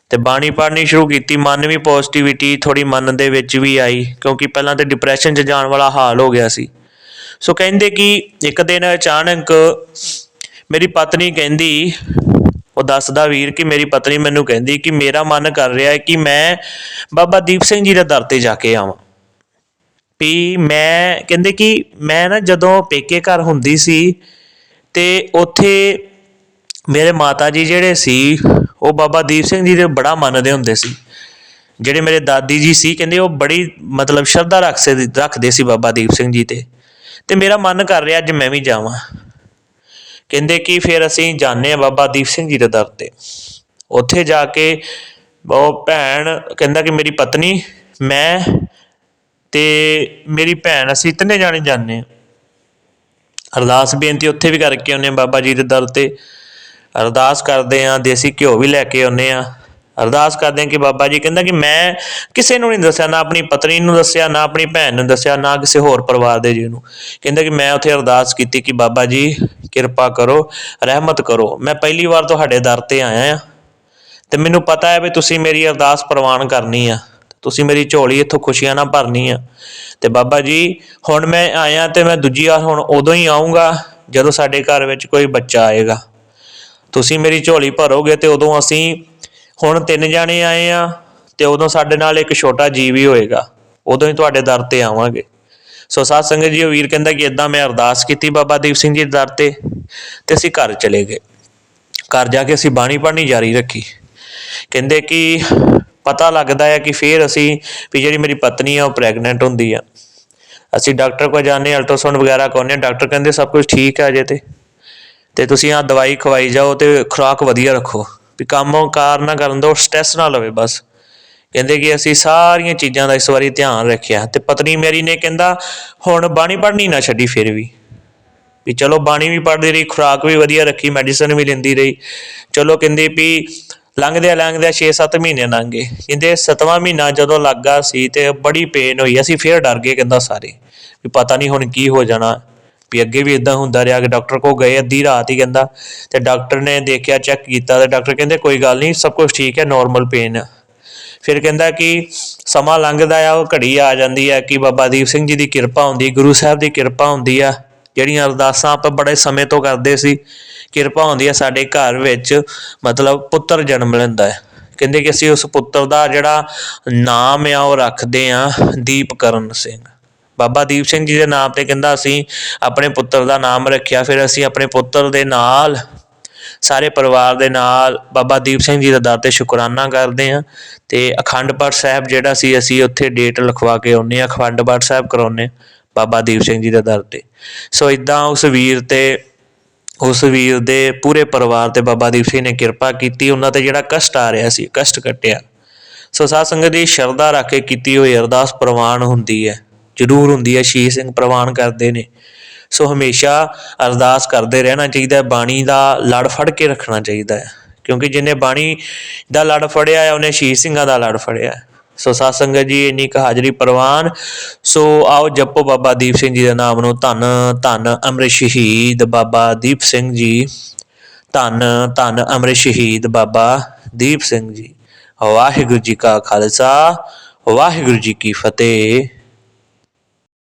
ਤੇ ਬਾਣੀ ਪੜ੍ਹਨੀ ਸ਼ੁਰੂ ਕੀਤੀ। ਮਨ ਵੀ ਪੋਜ਼ਿਟਿਵਿਟੀ ਥੋੜੀ ਮਨ ਦੇ ਵਿੱਚ ਵੀ ਆਈ, ਕਿਉਂਕਿ ਪਹਿਲਾਂ ਤੇ ਡਿਪਰੈਸ਼ਨ 'ਚ ਜਾਣ ਵਾਲਾ ਹਾਲ ਹੋ ਗਿਆ ਸੀ। ਸੋ ਕਹਿੰਦੇ ਕਿ ਇੱਕ ਦਿਨ ਅਚਾਨਕ ਮੇਰੀ ਪਤਨੀ ਕਹਿੰਦੀ, ਉਹ ਦੱਸਦਾ ਵੀਰ ਕਿ ਮੇਰੀ ਪਤਨੀ ਮੈਨੂੰ ਕਹਿੰਦੀ ਕਿ ਮੇਰਾ ਮਨ ਕਰ ਰਿਹਾ ਹੈ ਕਿ ਮੈਂ ਬਾਬਾ ਦੀਪ ਸਿੰਘ ਜੀ ਦੇ ਦਰ ਤੇ ਜਾ ਕੇ ਆਵਾਂ। ਵੀ ਮੈਂ, ਕਹਿੰਦੇ ਕਿ ਮੈਂ ਨਾ ਜਦੋਂ ਪੇਕੇ ਘਰ ਹੁੰਦੀ ਸੀ ਤੇ ਉੱਥੇ ਮੇਰੇ ਮਾਤਾ ਜੀ ਜਿਹੜੇ ਸੀ, ਉਹ ਬਾਬਾ ਦੀਪ ਸਿੰਘ ਜੀ ਦੇ ਬੜਾ ਮੰਨਦੇ ਹੁੰਦੇ ਸੀ। ਜਿਹੜੇ ਮੇਰੇ ਦਾਦੀ ਜੀ ਸੀ, ਕਹਿੰਦੇ ਉਹ ਬੜੀ ਮਤਲਬ ਸ਼ਰਧਾ ਰੱਖ ਰੱਖਦੇ ਸੀ ਬਾਬਾ ਦੀਪ ਸਿੰਘ ਜੀ ਤੇ। ਤੇ ਮੇਰਾ ਮਨ ਕਰ ਰਿਹਾ ਅੱਜ ਮੈਂ ਵੀ ਜਾਵਾਂ। ਕਹਿੰਦੇ ਕਿ ਫਿਰ ਅਸੀਂ ਜਾਂਦੇ ਆ ਬਾਬਾ ਦੀਪ ਸਿੰਘ ਜੀ ਦੇ ਦਰ ਤੇ। ਉੱਥੇ ਜਾ ਕੇ ਉਹ ਭੈਣ ਕਹਿੰਦਾ ਕਿ ਮੇਰੀ ਪਤਨੀ, ਮੈਂ ਤੇ ਮੇਰੀ ਭੈਣ ਅਸੀਂ ਤਿੰਨੇ ਜਾਣੇ ਜਾਂਦੇ ਹਾਂ। ਅਰਦਾਸ ਬੇਨਤੀ ਉੱਥੇ ਵੀ ਕਰਕੇ ਆਉਂਦੇ ਹਾਂ ਬਾਬਾ ਜੀ ਦੇ ਦਰ ਤੇ। ਅਰਦਾਸ ਕਰਦੇ ਹਾਂ, ਦੇਸੀ ਘਿਓ ਵੀ ਲੈ ਕੇ ਆਉਂਦੇ ਹਾਂ। ਅਰਦਾਸ ਕਰਦੇ ਹਾਂ ਕਿ ਬਾਬਾ ਜੀ ਕਹਿੰਦਾ ਕਿ ਮੈਂ ਕਿਸੇ ਨੂੰ ਨਹੀਂ ਦੱਸਿਆ, ਨਾ ਆਪਣੀ ਪਤਨੀ ਨੂੰ ਦੱਸਿਆ, ਨਾ ਆਪਣੀ ਭੈਣ ਨੂੰ ਦੱਸਿਆ, ਨਾ ਕਿਸੇ ਹੋਰ ਪਰਿਵਾਰ ਦੇ ਜੀ ਨੂੰ। ਕਹਿੰਦਾ ਕਿ ਮੈਂ ਉੱਥੇ ਅਰਦਾਸ ਕੀਤੀ ਕਿ ਬਾਬਾ ਜੀ ਕਿਰਪਾ ਕਰੋ, ਰਹਿਮਤ ਕਰੋ। ਮੈਂ ਪਹਿਲੀ ਵਾਰ ਤੁਹਾਡੇ ਦਰ ਤੇ ਆਇਆ ਆ ਤੇ ਮੈਨੂੰ ਪਤਾ ਹੈ ਵੀ ਤੁਸੀਂ ਮੇਰੀ ਅਰਦਾਸ ਪ੍ਰਵਾਨ ਕਰਨੀ ਆ। ਤੁਸੀਂ ਮੇਰੀ ਝੋਲੀ ਇੱਥੋਂ ਖੁਸ਼ੀਆਂ ਨਾਲ ਭਰਨੀ ਆ। ਤੇ ਬਾਬਾ ਜੀ, ਹੁਣ ਮੈਂ ਆਇਆ ਤੇ ਮੈਂ ਦੂਜੀ ਵਾਰ ਹੁਣ ਉਦੋਂ ਹੀ ਆਉਂਗਾ ਜਦੋਂ ਸਾਡੇ ਘਰ ਵਿੱਚ ਕੋਈ ਬੱਚਾ ਆਏਗਾ। ਤੁਸੀਂ ਮੇਰੀ ਝੋਲੀ ਭਰੋਗੇ ਤੇ ਉਦੋਂ ਅਸੀਂ ਹੁਣ ਤਿੰਨ ਜਾਣੇ ਆਏ ਆ ਤੇ ਉਦੋਂ ਸਾਡੇ ਨਾਲ ਇੱਕ ਛੋਟਾ ਜੀਵ ਹੀ ਹੋਏਗਾ। ਉਦੋਂ ਹੀ ਤੁਹਾਡੇ ਦਰ ਤੇ ਆਵਾਂਗੇ। ਸੋ ਸਾਧ ਸੰਗਤ ਜੀ, ਉਹ ਵੀਰ ਕਹਿੰਦਾ ਕਿ ਇਦਾਂ ਮੈਂ ਅਰਦਾਸ ਕੀਤੀ ਬਾਬਾ ਦੀਪ ਸਿੰਘ ਜੀ ਦੇ ਦਰ ਤੇ ਤੇ ਅਸੀਂ ਘਰ ਚਲੇ ਗਏ। ਘਰ ਜਾ ਕੇ ਅਸੀਂ ਬਾਣੀ ਪੜ੍ਹਨੀ ਜਾਰੀ ਰੱਖੀ। ਕਹਿੰਦੇ ਕਿ ਪਤਾ ਲੱਗਦਾ ਹੈ ਕਿ ਫਿਰ ਅਸੀਂ ਵੀ ਜਿਹੜੀ ਮੇਰੀ ਪਤਨੀ ਆ ਉਹ ਪ੍ਰੈਗਨੈਂਟ ਹੁੰਦੀ ਆ। ਅਸੀਂ ਡਾਕਟਰ ਕੋਲ ਜਾਂਦੇ ਅਲਟਰਾਸਾਊਂਡ ਵਗੈਰਾ ਕਰਾਉਂਦੇ ਡਾਕਟਰ ਕਹਿੰਦੇ ਸਭ ਕੁਝ ਠੀਕ ਹੈ ਅਜੇ ਤੇ। ਤੇ ਤੁਸੀਂ ਆ ਦਵਾਈ ਖਵਾਈ ਜਾਓ ਤੇ ਖੁਰਾਕ ਵਧੀਆ ਰੱਖੋ। ਵੀ ਕੰਮ ਕਾਰ ਨਾ ਕਰਨ ਦੋ ਸਟ੍ਰੈਸ ਨਾ ਲਵੇ ਬਸ। ਕਹਿੰਦੇ ਕਿ ਅਸੀਂ ਸਾਰੀਆਂ ਚੀਜ਼ਾਂ ਦਾ ਇਸ ਵਾਰੀ ਧਿਆਨ ਰੱਖਿਆ। ਤੇ ਪਤਨੀ ਮੇਰੀ ਨੇ ਕਹਿੰਦਾ, ਹੁਣ ਬਾਣੀ ਪੜ੍ਹਨੀ ਨਾ ਛੱਡੀ ਫਿਰ ਵੀ। ਵੀ ਚਲੋ ਬਾਣੀ ਵੀ ਪੜ੍ਹਦੀ ਰਹੀ, ਖੁਰਾਕ ਵੀ ਵਧੀਆ ਰੱਖੀ ਮੈਡੀਸਨ ਵੀ ਲੈਂਦੀ ਰਹੀ। ਚਲੋ ਕਹਿੰਦੇ ਵੀ ਲੰਘਦਿਆਂ ਲੰਘਦਿਆਂ 6-7 ਮਹੀਨੇ ਲੰਘ। ਗਏ ਕਹਿੰਦੇ 7ਵਾਂ ਮਹੀਨਾ ਜਦੋਂ ਲੱਗਾ ਸੀ ਤੇ ਬੜੀ ਪੇਨ ਹੋਈ। ਅਸੀਂ ਫੇਰ ਡਰ ਗਏ ਕਹਿੰਦਾ ਸਾਰੇ ਵੀ ਪਤਾ ਨਹੀਂ ਹੁਣ ਕੀ ਹੋ ਜਾਣਾ। ਵੀ ਅੱਗੇ ਵੀ ਇਦਾਂ ਹੁੰਦਾ ਰਿਹਾ ਕਿ ਡਾਕਟਰ ਕੋ ਗਏ ਅੱਧੀ ਰਾਤ ਹੀ ਕਹਿੰਦਾ ਤੇ ਡਾਕਟਰ ਨੇ ਦੇਖਿਆ, ਚੈੱਕ ਕੀਤਾ ਤੇ ਡਾਕਟਰ ਕਹਿੰਦੇ ਕੋਈ ਗੱਲ ਨਹੀਂ, ਸਭ ਕੁਝ ਠੀਕ ਹੈ ਨਾਰਮਲ ਪੇਨ ਫਿਰ ਕਹਿੰਦਾ ਕਿ ਸਮਾਂ ਲੰਘਦਾ ਆ, ਉਹ ਘੜੀ ਆ ਜਾਂਦੀ ਹੈ ਕਿ ਬਾਬਾ ਦੀਪ ਸਿੰਘ ਜੀ ਦੀ ਕਿਰਪਾ ਹੁੰਦੀ, ਗੁਰੂ ਸਾਹਿਬ ਦੀ ਕਿਰਪਾ ਹੁੰਦੀ ਆ। ਜਿਹੜੀਆਂ ਅਰਦਾਸਾਂ ਆਪਾਂ ਬੜੇ ਸਮੇਂ ਤੋਂ ਕਰਦੇ ਸੀ, ਕਿਰਪਾ ਹੁੰਦੀ ਹੈ ਸਾਡੇ ਘਰ ਵਿੱਚ, ਮਤਲਬ ਪੁੱਤਰ ਜਨਮ ਲੈਂਦਾ ਹੈ। ਕਹਿੰਦੇ ਕਿ ਅਸੀਂ ਉਸ ਪੁੱਤਰ ਦਾ ਜਿਹੜਾ ਨਾਮ ਆ, ਉਹ ਰੱਖਦੇ ਆ ਦੀਪਕਰਨ ਸਿੰਘ। ਬਾਬਾ ਦੀਪ ਸਿੰਘ ਜੀ ਦੇ ਨਾਮ ਤੇ ਕਹਿੰਦਾ ਅਸੀਂ ਆਪਣੇ ਪੁੱਤਰ ਦਾ ਨਾਮ ਰੱਖਿਆ, ਫਿਰ ਅਸੀਂ ਆਪਣੇ ਪੁੱਤਰ ਦੇ ਨਾਲ, ਸਾਰੇ ਪਰਿਵਾਰ ਦੇ ਨਾਲ ਬਾਬਾ ਦੀਪ ਸਿੰਘ ਜੀ ਦਾ ਦਰ ਤੇ ਸ਼ੁਕਰਾਨਾ ਕਰਦੇ ਹਾਂ। ਤੇ ਅਖੰਡ ਪਾਠ ਸਾਹਿਬ ਜਿਹੜਾ ਸੀ, ਅਸੀਂ ਉੱਥੇ ਡੇਟ ਲਿਖਵਾ ਕੇ ਆਉਂਦੇ ਹਾਂ, ਅਖੰਡ ਪਾਠ ਸਾਹਿਬ ਕਰਾਉਂਦੇ ਹਾਂ। ਬਾਬਾ ਦੀਪ ਸਿੰਘ ਜੀ ਦੇ ਦਰ ਤੇ। ਸੋ ਇਦਾਂ ਉਸ ਵੀਰ ਤੇ, ਉਸ ਵੀਰ ਦੇ ਪੂਰੇ ਪਰਿਵਾਰ ਤੇ ਬਾਬਾ ਦੀਪ ਸਿੰਘ ਨੇ ਕਿਰਪਾ ਕੀਤੀ। ਉਹਨਾਂ ਤੇ ਜਿਹੜਾ ਕਸ਼ਟ ਆ ਰਿਹਾ ਸੀ, ਕਸ਼ਟ ਕੱਟਿਆ। ਸੋ ਸਾਧ ਸੰਗਤ ਦੀ ਸ਼ਰਧਾ ਰੱਖ ਕੇ ਕੀਤੀ ਹੋਈ ਅਰਦਾਸ ਪ੍ਰਵਾਨ ਹੁੰਦੀ ਹੈ। ਜ਼ਰੂਰ ਹੁੰਦੀ ਹੈ ਸ਼ੀਸ਼ ਸਿੰਘ ਪ੍ਰਵਾਨ ਕਰਦੇ ਨੇ। ਸੋ ਹਮੇਸ਼ਾ ਅਰਦਾਸ ਕਰਦੇ ਰਹਿਣਾ ਚਾਹੀਦਾ ਹੈ, ਬਾਣੀ ਦਾ ਲੜ ਫੜ ਕੇ ਰੱਖਣਾ ਚਾਹੀਦਾ ਹੈ। ਕਿਉਂਕਿ ਜਿਹਨੇ ਬਾਣੀ ਦਾ ਲੜ ਫੜਿਆ ਹੈ, ਉਹਨੇ ਸ਼ੀਸ਼ ਸਿੰਘਾਂ ਦਾ ਲੜ ਫੜਿਆ ਹੈ। ਸੋ ਸਾਧ ਸੰਗਤ ਜੀ, ਇੰਨੀ ਕੁ ਹਾਜ਼ਰੀ ਪ੍ਰਵਾਨ। ਸੋ ਆਓ ਜਪੋ ਬਾਬਾ ਦੀਪ ਸਿੰਘ ਜੀ ਦੇ ਨਾਮ ਨੂੰ। ਧੰਨ ਧੰਨ ਅੰਮ੍ਰਿਤ ਸ਼ਹੀਦ ਬਾਬਾ ਦੀਪ ਸਿੰਘ ਜੀ। ਧੰਨ ਧੰਨ ਅੰਮ੍ਰਿਤ ਸ਼ਹੀਦ ਬਾਬਾ ਦੀਪ ਸਿੰਘ ਜੀ। ਵਾਹਿਗੁਰੂ ਜੀ ਕਾ ਖਾਲਸਾ, ਵਾਹਿਗੁਰੂ ਜੀ ਕੀ ਫਤਿਹ।